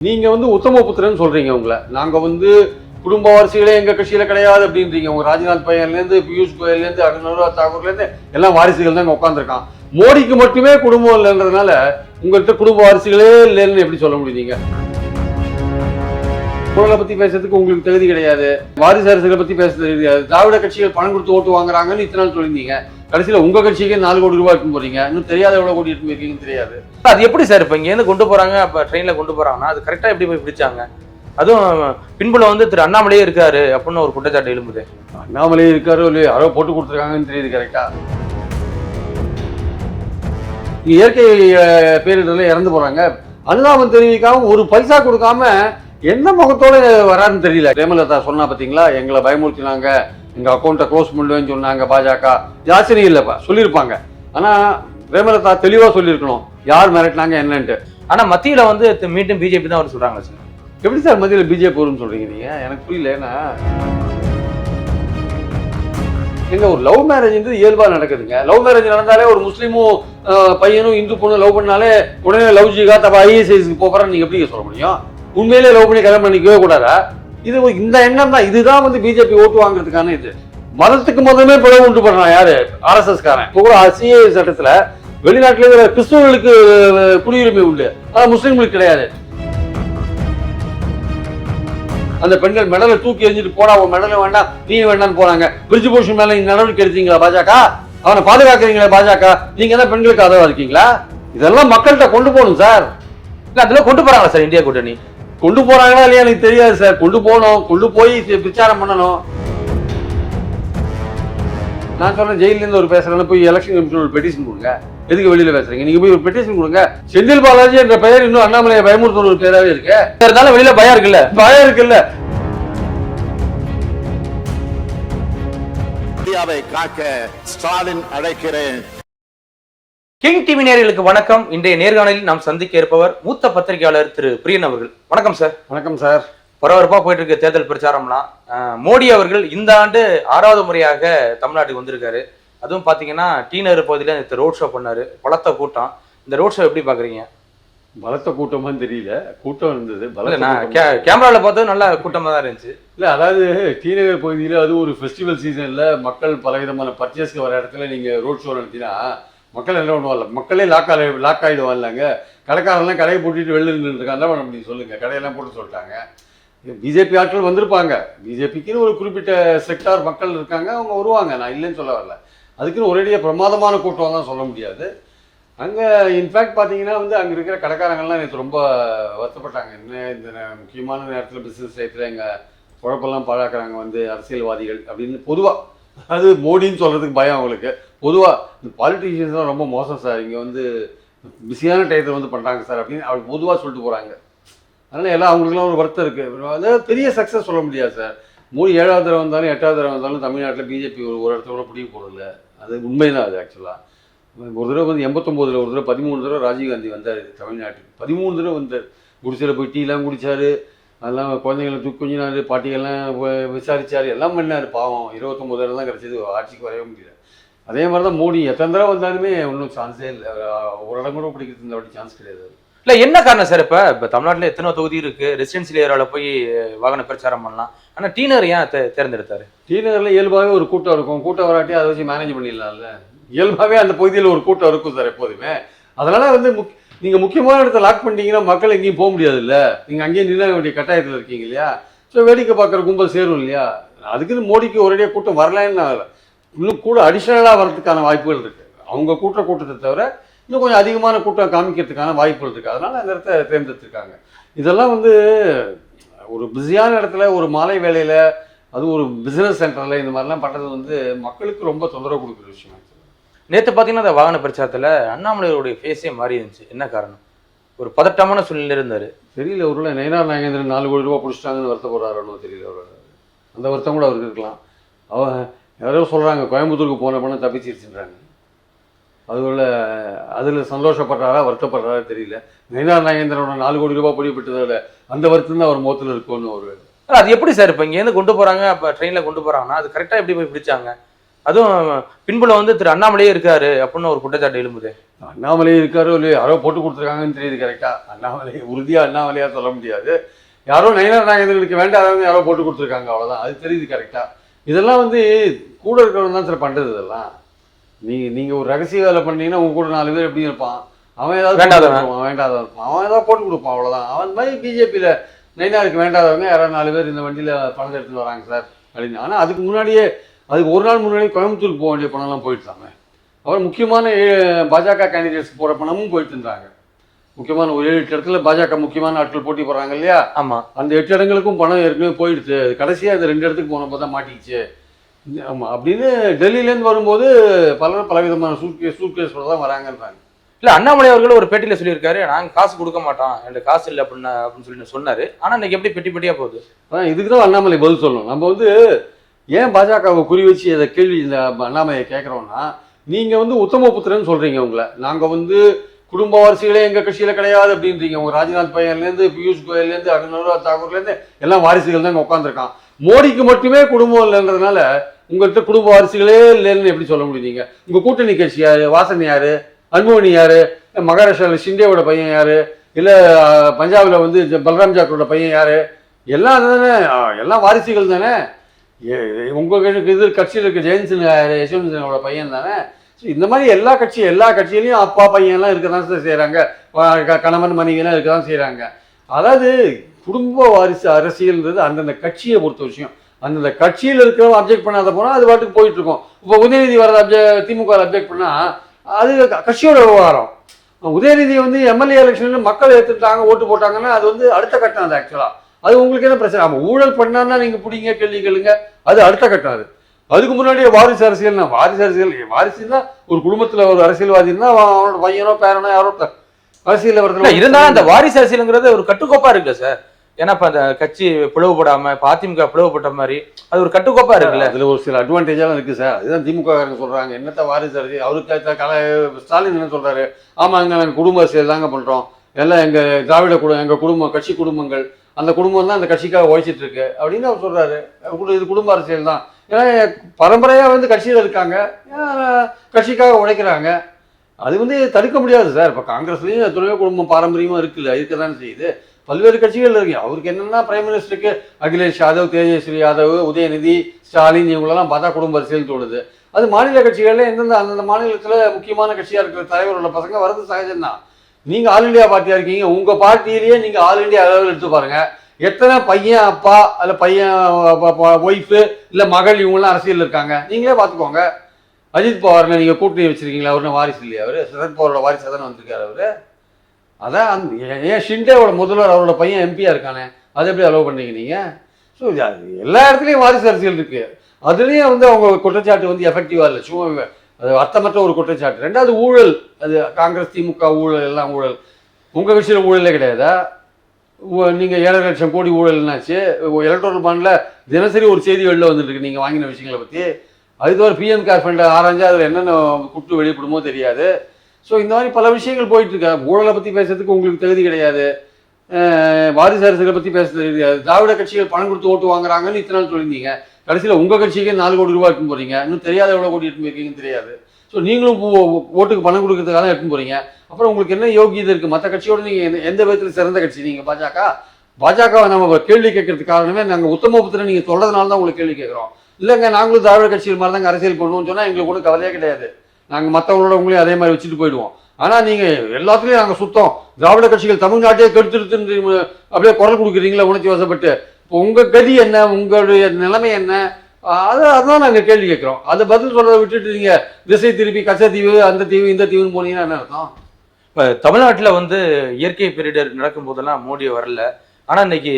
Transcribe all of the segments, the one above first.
நீங்க வந்து உத்தமபுத்திரன் சொல்றீங்க உங்களை. நாங்க வந்து குடும்ப வாரிசுகளே எங்க கட்சியில கிடையாது அப்படின்றீங்க. உங்க ராஜ்நாத் பையன்ல இருந்து பியூஷ் கோயல்ல இருந்து அனுராக் தாக்கூர்ல இருந்து எல்லாம் வாரிசுகள் தான் உட்காந்துருக்கான் மோடிக்கு மட்டுமே குடும்பம் இல்லைன்றதுனால உங்கள்கிட்ட குடும்ப வாரிசுகளே இல்லைன்னு எப்படி சொல்ல முடியுங்க குரலை பத்தி பேசுறதுக்கு உங்களுக்கு தகுதி கிடையாது. வாரிசு அரசுகளை பத்தி பேசுறது கிடையாது. திராவிட கட்சிகள் பணம் கொடுத்து ஓட்டு வாங்குறாங்கன்னு இத்தனை நாள் சொல்லியிருந்தீங்க. கடைசியில உங்க கட்சிக்கு நாலு கோடி ரூபாய் எடுத்து போறீங்க. இன்னும் தெரியாத எவ்வளவு கோடி எடுத்து போயிருக்கீங்கன்னு தெரியாது. அது எப்படி சார் இப்போ இங்கேருந்து கொண்டு போறாங்க அப்போ ட்ரெயினில் கொண்டு போறாங்கன்னா அது கரெக்டாக எப்படி போய் பிடிச்சாங்க? அதுவும் பின்புல வந்து திரு அண்ணாமலையே இருக்காரு அப்படின்னு ஒரு குற்றச்சாட்டு எழும்புது. அண்ணாமலை இருக்காரோ இல்லையோ யாரோ போட்டு கொடுத்துருக்காங்கன்னு தெரியுது கரெக்டா இயற்கை பேரிடர்ல இறந்து போறாங்க. அனுதாபம் தெரிவிக்காம ஒரு பைசா கொடுக்காம எந்த முகத்தோட வராருன்னு தெரியல. பிரேமலதா சொன்னா பாத்தீங்களா எங்களை பயமுறுத்தினாங்க எங்க அக்கௌண்ட்டை க்ளோஸ் பண்ணுவேன்னு சொன்னாங்க பாஜக. ஆச்சரியம் இல்லப்பா சொல்லியிருப்பாங்க. ஆனா பிரேமலதா தெளிவா சொல்லியிருக்கணும். யார் மிரட்டினாங்க என்னன்ட்டு. ஆனா மத்தியில வந்து மீண்டும் பிஜேபி தான் அவர் சொல்றாங்க சார். எப்படி சார் மத்தியில் பிஜேபி வரும்னு சொல்றீங்க நீங்க? எனக்கு புரியல ஏன்னா. எங்க ஒரு லவ் மேரேஜ்ன்றது இயல்பா நடக்குதுங்க. லவ் மேரேஜ் நடந்தாலே ஒரு முஸ்லீமும் பையனும் இந்து பொண்ணு லவ் பண்ணாலே உடனே லவ் ஜிகா தப்பா ஐஎஸ்ஐஸ்க்கு போறேன்னு நீங்க எப்படி சொல்ல முடியும்? உண்மையிலே லவ் பண்ணி கல்யாணம் பண்ணிக்கவே கூடாதா? இது இந்த எண்ணம் தான். இதுதான் வந்து பிஜேபி ஓட்டு வாங்குறதுக்கான இது. மதத்துக்கு மதமே பிளவு உண்டு பண்றான் யாரு? ஆர்எஸ்எஸ் காரன். இப்போ கூட சிஏ சட்டத்துல வெளிநாட்டுல இருக்கிற கிறிஸ்துவர்களுக்கு குடியுரிமை உண்டு. ஆனா முஸ்லீம்களுக்கு கிடையாது. அந்த பெண்கள் மெடலை தூக்கி எறிஞ்சிட்டு போடா உன் மெடலை வேண்டாம் நீ வேண்டாம்னு போறாங்க. பிரிட்ஜ் பூஷன் மேல நீங்க நடவடிக்கை எடுத்தீங்களா பாஜக? அவனை பாதுகாக்கிறீங்களா பாஜக? நீங்க தான் பெண்களுக்கு ஆதரவா இருக்கீங்களா? இதெல்லாம் மக்கள்கிட்ட கொண்டு போகணும் சார் இல்ல அதெல்லாம் கொண்டு போறாங்களா சார் இந்தியா கூட்டணி? கொண்டு போறாங்களா இல்லையா எனக்கு தெரியாது சார் கொண்டு போகணும். கொண்டு போய் பிரச்சாரம் பண்ணணும். நான் சொன்னேன் ஜெயிலேருந்து ஒரு பேசுறேன் போய் எலெக்ஷன் கமிஷன் ஒரு பெட்டிஷன் கொடுங்க. எதுக்கு வெளியில பேசுறீங்க? நீங்க போய் ஒரு பெட்டிஷன் கொடுங்க. செந்தில் பாலாஜி என்ற பெயர் இன்னும் அண்ணாமலையை பயமுறுத்துற ஒரு பேராவே இருக்கு. இருந்தாலும் வெளியில பயம் இருக்குல்ல? பயம் இருக்குல்ல? இந்தியாவை காக்க ஸ்டாலின் அழைக்கிறேன். கிங் டிவி நேயர்களுக்கு வணக்கம். இன்றைய நேர்காணலில் நாம் சந்திக்க இருப்பவர் மூத்த பத்திரிகையாளர் திரு பிரியன் அவர்கள். வணக்கம் சார் வணக்கம் சார் பரபரப்பா போயிட்டு இருக்க தேர்தல் பிரச்சாரம்லாம். மோடி அவர்கள் இந்த ஆண்டு ஆறாவது முறையாக தமிழ்நாட்டுக்கு வந்திருக்காரு. அதுவும் பாத்தீங்கன்னா டி நகர் பகுதியில ரோட் ஷோ பண்ணாரு. பலத்த கூட்டம். இந்த ரோட் ஷோ எப்படி பாக்குறீங்க? பலத்த கூட்டமான்னு தெரியல. கூட்டம் இருந்தது. இல்ல பலத்த நான் கூட்டம். கே- கேமரால பார்த்தது நல்ல கூட்டமா தான் இருந்துச்சு. இல்ல அதாவது டி நகர் பகுதியில் அது ஒரு ஃபெஸ்டிவல் சீசன்ல மக்கள் பலவிதமான பர்ச்சேஸ்க்கு வர இடத்துல நீங்க ரோட் ஷோ நடத்தினா மக்கள் என்ன பண்ணுவாங்க மக்களே லாக் ஆகி லாக் ஆகிடுவாங்க கடைக்காரெல்லாம் கடையை பூட்டிட்டு வெளில நின்றுருக்காங்க என்ன பண்ண முடியும் சொல்லுங்க. கடையெல்லாம் போட்டு சொல்லிட்டாங்க. பிஜேபி ஆட்கள் வந்திருப்பாங்க. பிஜேபிக்குன்னு ஒரு குறிப்பிட்ட செக்டார் மக்கள் இருக்காங்க அவங்க வருவாங்க. நான் இல்லைன்னு சொல்ல வரல. அதுக்குன்னு ஒரேடியாக பிரமாதமான கூட்டம் தான் சொல்ல முடியாது. அங்கே இன்ஃபேக்ட் பார்த்தீங்கன்னா வந்து அங்கே இருக்கிற கடைக்காரங்கள்லாம் நேற்று ரொம்ப வருத்தப்பட்டாங்க. என்ன இந்த முக்கியமான நேரத்தில் பிஸ்னஸ் டயத்தில் எங்கள் குழப்பெல்லாம் பாழாக்குறாங்க வந்து அரசியல்வாதிகள் அப்படின்னு பொதுவாக அது மோடின்னு சொல்கிறதுக்கு பயம் அவங்களுக்கு. பொதுவாக இந்த பாலிட்டிஷியன்ஸ்லாம் ரொம்ப மோசம் சார். இங்கே வந்து பிஸியான டயத்தில் வந்து பண்ணுறாங்க சார் அப்படின்னு அவர் பொதுவாக சொல்லிட்டு போகிறாங்க அதனால் எல்லாம் அவங்களுக்குலாம் ஒரு வருத்தம் இருக்குது அதாவது பெரிய சக்ஸஸ் சொல்ல முடியாது சார். மோடி ஏழாவது தடவை வந்தாலும் எட்டாவது தடவை வந்தாலும் தமிழ்நாட்டில் பிஜேபி ஒரு ஒரு இடத்துல கூட பிடிக்க போகிறதில்ல அது உண்மைதான் அது ஆக்சுவலாக ஒரு தடவை வந்து எண்பத்தொம்போதில் ஒரு தடவை பதிமூணு தடவை ராஜீவ்காந்தி வந்தார் தமிழ்நாட்டுக்கு. பதிமூணு தடவை வந்தார். குடிசையில் போய் டீலாம் குடித்தார் அதெல்லாம் குழந்தைங்களை தூக்கி கொஞ்சினார் பாட்டிகள்லாம் விசாரித்தார் எல்லாம் பண்ணார். பாவம். இருபத்தொம்போது தான் கிடச்சிது ஆட்சிக்கு வரவே முடியல. அதே மாதிரி தான் மோடி. எத்தனை தடவை வந்தாலுமே ஒன்றும் சான்ஸே இல்லை. ஒரு இடம் கூட பிடிக்கிறது இந்த வாட்டி சான்ஸ் கிடையாது. இல்ல என்ன காரணம் சார் இப்ப? இப்ப தமிழ்நாட்டுல எத்தனை தொகுதி இருக்கு. ரெசிடென்சியல் ஏரியால போய் வாகன பிரச்சாரம் பண்ணலாம். ஆனா டி நகர் ஏன் தே- தேர்ந்தெடுத்தாரு? டி நகரில் இயல்பாகவே ஒரு கூட்டம் இருக்கும். கூட்டம் வராட்டி அதை வச்சு மேனேஜ் பண்ணிடலாம்ல. இயல்பாகவே அந்த பகுதியில் ஒரு கூட்டம் இருக்கும் சார் எப்போதுமே. அதனால வந்து முக் நீங்கள் முக்கியமான இடத்த லாக் பண்ணிட்டீங்கன்னா மக்கள் எங்கேயும் போக முடியாதுல்ல. நீங்கள் அங்கேயே நிற்க வேண்டிய கட்டாயத்தில் இருக்கீங்க இல்லையா? ஸோ வேடிக்கை பார்க்குற கும்பல் சேரும் இல்லையா? அதுக்குன்னு மோடிக்கு ஒரேடியாக கூட்டம் வரலன்னு. இன்னும் கூட அடிஷ்னலாக வரதுக்கான வாய்ப்புகள் இருக்குது அவங்க கூட்ட கூட்டத்தை தவிர இன்னும் கொஞ்சம் அதிகமான கூட்டம் காமிக்கிறதுக்கான வாய்ப்புகள் இருக்குது அதனால அந்த இடத்த தேர்ந்தெடுத்திருக்காங்க. இதெல்லாம் வந்து ஒரு பிஸியான இடத்துல ஒரு மாலை வேளையில் அது ஒரு பிசினஸ் சென்டர்ல இந்த மாதிரிலாம் பண்றது வந்து மக்களுக்கு ரொம்ப தொந்தரவு கொடுக்குற விஷயம். நேத்து பாத்தீங்கன்னா அந்த வாகன பிரச்சாரத்துல அண்ணாமலையோடைய ஃபேஸே மாறி இருந்துச்சு. என்ன காரணம்? ஒரு பதட்டமான சூழ்நிலை இருந்தாரு. தெரியல ஒருவேளை நயனார் நாகேந்திரன் நாலு கோடி ரூபா பிடிச்சிட்டாங்கன்னு வருத்தப்படுறாருன்னு தெரியல அவர். அந்த வருத்தம் கூட அவருக்கு இருக்கலாம். அவ யாரோ சொல்றாங்க கோயம்புத்தூருக்கு போன பணம் தப்பிச்சிருச்சுன்றாங்க. அதுபோல அதில் சந்தோஷப்படுறாரா வருத்தப்படுறாரா தெரியல. நயனார் நாகேந்திரனோட நாலு கோடி ரூபாய் பிடிபட்டதோட அந்த வருத்தம் தான் அவர் முகத்தில் இருக்கும்னு ஒரு அது எப்படி சார் இப்ப இங்கேருந்து கொண்டு போறாங்க அப்ப ட்ரெயின்ல கொண்டு போறாங்கன்னா அது கரெக்டா எப்படி போய் பிடிச்சாங்க? அதுவும் பின்புல வந்து திரு அண்ணாமலையே இருக்காரு அப்படின்னு ஒரு குற்றச்சாட்டு எழும்புது. அண்ணாமலை இருக்காரோ இல்லையோ யாரோ போட்டு கொடுத்துருக்காங்கன்னு தெரியுது கரெக்டா அண்ணாமலை உறுதியா அண்ணாமலையா சொல்ல முடியாது. யாரோ நயனார் நாகேந்திரனுக்கு வேண்டாதவங்க யாரோ போட்டு கொடுத்துருக்காங்க அவ்வளவுதான். அது தெரியுது கரெக்டா இதெல்லாம் வந்து கூட இருக்கிறவங்க தான் சார் பண்றது இதெல்லாம். நீங்க நீங்க ஒரு ரகசிய வேலை பண்ணீங்கன்னா உங்க கூட நாலு பேர் எப்படி இருப்பான்? அவன் ஏதாவது வேண்டாதவன். வேண்டாதவன் இருப்பான். அவன் ஏதாவது போட்டு கொடுப்பான் அவ்வளவுதான். அவன் மாதிரி பிஜேபியில நைனாருக்கு வேண்டாதவங்க யாராவது நாலு பேர் இந்த வண்டியில பணத்தை எடுத்துட்டு வராங்க சார் அப்படின்னு. ஆனா அதுக்கு முன்னாடியே அதுக்கு ஒரு நாள் முன்னாடி கோயம்புத்தூருக்கு போக வேண்டிய பணம்லாம் போயிட்டாங்க அப்புறம் முக்கியமான பாஜக கேண்டிடேட்ஸ் போகிற பணமும் போயிட்டு இருந்தாங்க முக்கியமான ஒரு எட்டு இடத்துல பாஜக முக்கியமான ஆட்கள் போட்டி போடுறாங்க இல்லையா? ஆமா. அந்த எட்டு இடங்களுக்கும் பணம் ஏற்கனவே போயிடுச்சு. அது கடைசியாக இந்த ரெண்டு இடத்துக்கு போனப்போ தான் மாட்டிக்கிச்சு. ஆமாம் அப்படின்னு டெல்லியிலேருந்து வரும்போது பலரும் பலவிதமான சூட்கேஸ் சூட்கேஸோட தான் வராங்கன்றாங்க. இல்ல அண்ணாமலை அவர்கள் ஒரு பேட்டியில சொல்லியிருக்காரு நாங்க காசு கொடுக்க மாட்டோம் என்கிட்ட காசு இல்லை அப்படின்னு அப்படின்னு சொல்லி சொன்னாரு. ஆனா இன்னைக்கு எப்படி பெட்டி பெட்டியா போகுது? அதான் இதுக்கு தான் அண்ணாமலை பதில் சொல்லணும். நம்ம வந்து ஏன் பாஜகவை குறி வச்சு இதை கேள்வி இந்த அண்ணாமலையை கேட்குறோம்னா நீங்கள் வந்து உத்தம புத்திரன்னு சொல்கிறீங்க உங்களை. நாங்கள் வந்து குடும்ப வாரிசுகளே எங்கள் கட்சியில் கிடையாது அப்படின்றீங்க. உங்கள் ராஜ்நாத் பையன்லேருந்து பியூஷ் கோயல்லேருந்து அனுராக் தாக்கூர்லேருந்து எல்லாம் வாரிசுகள் தான் இங்கே உட்காந்துருக்கான் மோடிக்கு மட்டுமே குடும்பம் இல்லைன்றதுனால உங்கள்கிட்ட குடும்ப வாரிசுகளே இல்லைன்னு எப்படி சொல்ல முடியுங்க உங்கள் கூட்டணி கட்சி யாரு? வாசன் யாரு? அன்புமணி யாரு? மகாராஷ்டிராவில் ஷிண்டேவோட பையன் யாரு? இல்லை பஞ்சாபில் வந்து ஜ- பல்ராம் ஜாக்கரோட பையன் யாரு? எல்லாம் தானே எல்லாம் வாரிசுகள் தானே. ஏ- உங்க இது கட்சியில் இருக்க ஜெயந்த் யசவந்த் பையன் தானே. இந்த மாதிரி எல்லா கட்சி எல்லா கட்சியிலையும் அப்பா பையன்லாம் இருக்க தான் சார் செய்கிறாங்க கணவன் மனைவிலாம் இருக்க தான் செய்கிறாங்க அதாவது குடும்ப வாரிசு அரசியல்ன்றது அந்தந்த கட்சியை பொறுத்த விஷயம். அந்தந்த கட்சியில் இருக்கிறவங்க அப்ஜெக்ட் பண்ணாத போனால் அது பாட்டுக்கு போயிட்டுருக்கும். இப்போ உதயநிதி வர அப்ஜெ திமுக அப்ஜெக்ட் பண்ணால் அது கட்சியோட விவகாரம். உதயநிதி வந்து எம்எல்ஏ எலெக்ஷனில் மக்கள் ஏற்றுட்டாங்க ஓட்டு போட்டாங்கன்னா அது வந்து அடுத்த கட்டம் அது ஆக்சுவலாக அது உங்களுக்கு என்ன பிரச்சனை? ஆமாம் ஊழல் பண்ணான்னா நீங்கள் பிடிங்க கேள்வி கேளுங்க. அது அடுத்த கட்டம் அது. அதுக்கு முன்னாடியே வாரிசு அரசியல்னா வாரிசு அரசியல் வாரிசுன்னா ஒரு குடும்பத்தில் ஒரு அரசியல்வாதி அவனோட பையனோ பேரனோ யாரோ த- அரசியல்ல இல்ல வரதுல இருந்தாலும் அந்த வாரிசு அரசியலுங்கிறது ஒரு கட்டுக்கோப்பா இருக்குல்ல சார். ஏன்னா இப்ப அந்த கட்சி பிளவுபடாம இப்ப அதிமுக பிளவுபட்ட மாதிரி அது ஒரு கட்டுக்கோப்பா இருக்குல்ல. அதுல ஒரு சில அட்வான்டேஜெல்லாம் இருக்கு சார். அதுதான் திமுக சொல்றாங்க. என்னத்த வாரிசு அரசியல்? அவருக்கு கல ஸ்டாலின் என்ன சொல்றாரு? ஆமாங்க நாங்கள் குடும்ப அரசியல் தாங்க பண்றோம். எல்லாம் எங்க திராவிட குடும்பம் எங்க குடும்பம் கட்சி குடும்பங்கள் அந்த குடும்பம் தான் அந்த கட்சிக்காக உழைச்சிட்டு இருக்கு. அப்படின்னு அவர் சொல்றாரு. இது குடும்ப அரசியல் தான். ஏன்னா பரம்பரையாக வந்து கட்சியில் இருக்காங்க. கட்சிக்காக உழைக்கிறாங்க. அது வந்து தடுக்க முடியாது சார். இப்போ காங்கிரஸ்லேயும் துணை குடும்பம் பாரம்பரியமாக இருக்குல்ல. இருக்க தான் செய்யுது. பல்வேறு கட்சிகள் இருக்கு. அவருக்கு என்னென்னா பிரைம் மினிஸ்டருக்கு அகிலேஷ் யாதவ் தேஜஸ்வி யாதவ் உதயநிதி ஸ்டாலின் இவங்களெல்லாம் பார்த்தா குடும்ப அரசியல் தோணுது. அது மாநில கட்சிகளில் எந்தெந்த அந்தந்த மாநிலத்தில் முக்கியமான கட்சியாக இருக்கிற தலைவரோட பசங்க வரது சகஜம்தான். நீங்கள் ஆல் இந்தியா பார்ட்டியாக இருக்கீங்க. உங்கள் பார்ட்டியிலேயே நீங்கள் ஆல் இந்தியா அளவில் எடுத்து பாருங்கள் எத்தனை பையன் அப்பா அல்ல பையன் ஒய்ஃபு இல்லை மகள் இவங்கெல்லாம் அரசியலில் இருக்காங்க? நீங்களே பார்த்துக்கோங்க. அஜித் பவார்ல நீங்கள் கூட்டணி வச்சிருக்கீங்களா? அவரு வாரிசு இல்லையா அவர்? சரத் பவாரோட வாரிசு தானே வந்திருக்காரு அவர்? அதான் அந்த ஏன் ஏன் ஷிண்டேவோட முதல்வர் அவரோட பையன் எம்பியாக இருக்கானே? அதை எப்படி அலோவ் பண்ணீங்க நீங்கள் ஸோ எல்லா இடத்துலையும் வாரிசு அரசியல் இருக்குது அதுலேயும் வந்து அவங்க குற்றச்சாட்டு வந்து எஃபெக்டிவாக இல்லை. சும்மா அது அர்த்தமற்ற ஒரு குற்றச்சாட்டு. ரெண்டாவது ஊழல் அது காங்கிரஸ் திமுக ஊழல் எல்லாம் ஊழல். உங்கள் விஷயம் ஊழலே கிடையாதா? நீங்கள் ஏழரை லட்சம் கோடி ஊழல்னாச்சு. எலக்ட்ரானிக் பாண்ட்ல தினசரி ஒரு செய்தி வெளில வந்துருக்கு நீங்கள் வாங்கின விஷயங்களை பற்றி அது தவிர பிஎம் கேர் ஃபண்டை ஆராய்ஞ்சு அதில் என்னென்ன குட்டு வெளிப்படுமோ தெரியாது. ஸோ இந்த மாதிரி பல விஷயங்கள் போயிட்டு இருக்கா. ஊழலை பற்றி பேசுறதுக்கு உங்களுக்கு தகுதி கிடையாது. வாரிசு அரசுகளை பற்றி பேச தெரியாது. திராவிட கட்சிகள் பணம் கொடுத்து ஓட்டு வாங்குறாங்கன்னு இத்தனை நாள் சொல்லியிருந்தீங்க. கடைசியில் உங்கள் கட்சிக்கே நாலு கோடி ரூபா எடுத்துன்னு போகிறீங்க இன்னும் தெரியாத எவ்வளோ கோடி எடுத்துன்னு போயிருக்கீங்கன்னு தெரியாது. ஸோ நீங்களும் ஓட்டுக்கு பணம் கொடுக்கறதுக்காக எடுத்துன்னு போகிறீங்க அப்புறம் உங்களுக்கு என்ன யோகியதை இருக்குது மற்ற கட்சியோட நீங்கள் எந்த- எந்த விதத்தில் சிறந்த கட்சி? நீங்கள் பாஜக? பாஜகவை நம்ம கேள்வி கேட்கறதுக்கு காரணமே நாங்கள் உத்தம நீங்கள் சொல்கிறதுனால தான் உங்களுக்கு கேள்வி கேட்குறோம். இல்லைங்க நாங்களும் திராவிட கட்சிகள் மாதிரி தாங்க அரசியல் பண்ணுவோம்னு சொன்னால் எங்களுக்கு கூட கவலையே கிடையாது. நாங்கள் மற்றவங்களோட உங்களையும் அதே மாதிரி வச்சுட்டு போயிடுவோம். ஆனால் நீங்கள் எல்லாத்துலேயும் நாங்கள் சுத்தம். திராவிட கட்சிகள் தமிழ்நாட்டையே கெடுத்துருத்துன்னு அப்படியே குரல் கொடுக்குறீங்களா உணர்ச்சி வசப்பட்டு. இப்போ உங்கள் கதி என்ன? உங்களுடைய நிலைமை என்ன? அதை அதான் நாங்கள் கேள்வி கேட்குறோம். அதை பதில் சொல்கிறத விட்டுட்டு நீங்கள் திசை திருப்பி கச்சத்தீவு அந்த தீவு இந்த தீவுன்னு போனீங்கன்னா என்ன அர்த்தம்? இப்போ தமிழ்நாட்டில் வந்து இயற்கை பேரிடர் நடக்கும் போதெல்லாம் மோடி வரல. ஆனால் இன்னைக்கு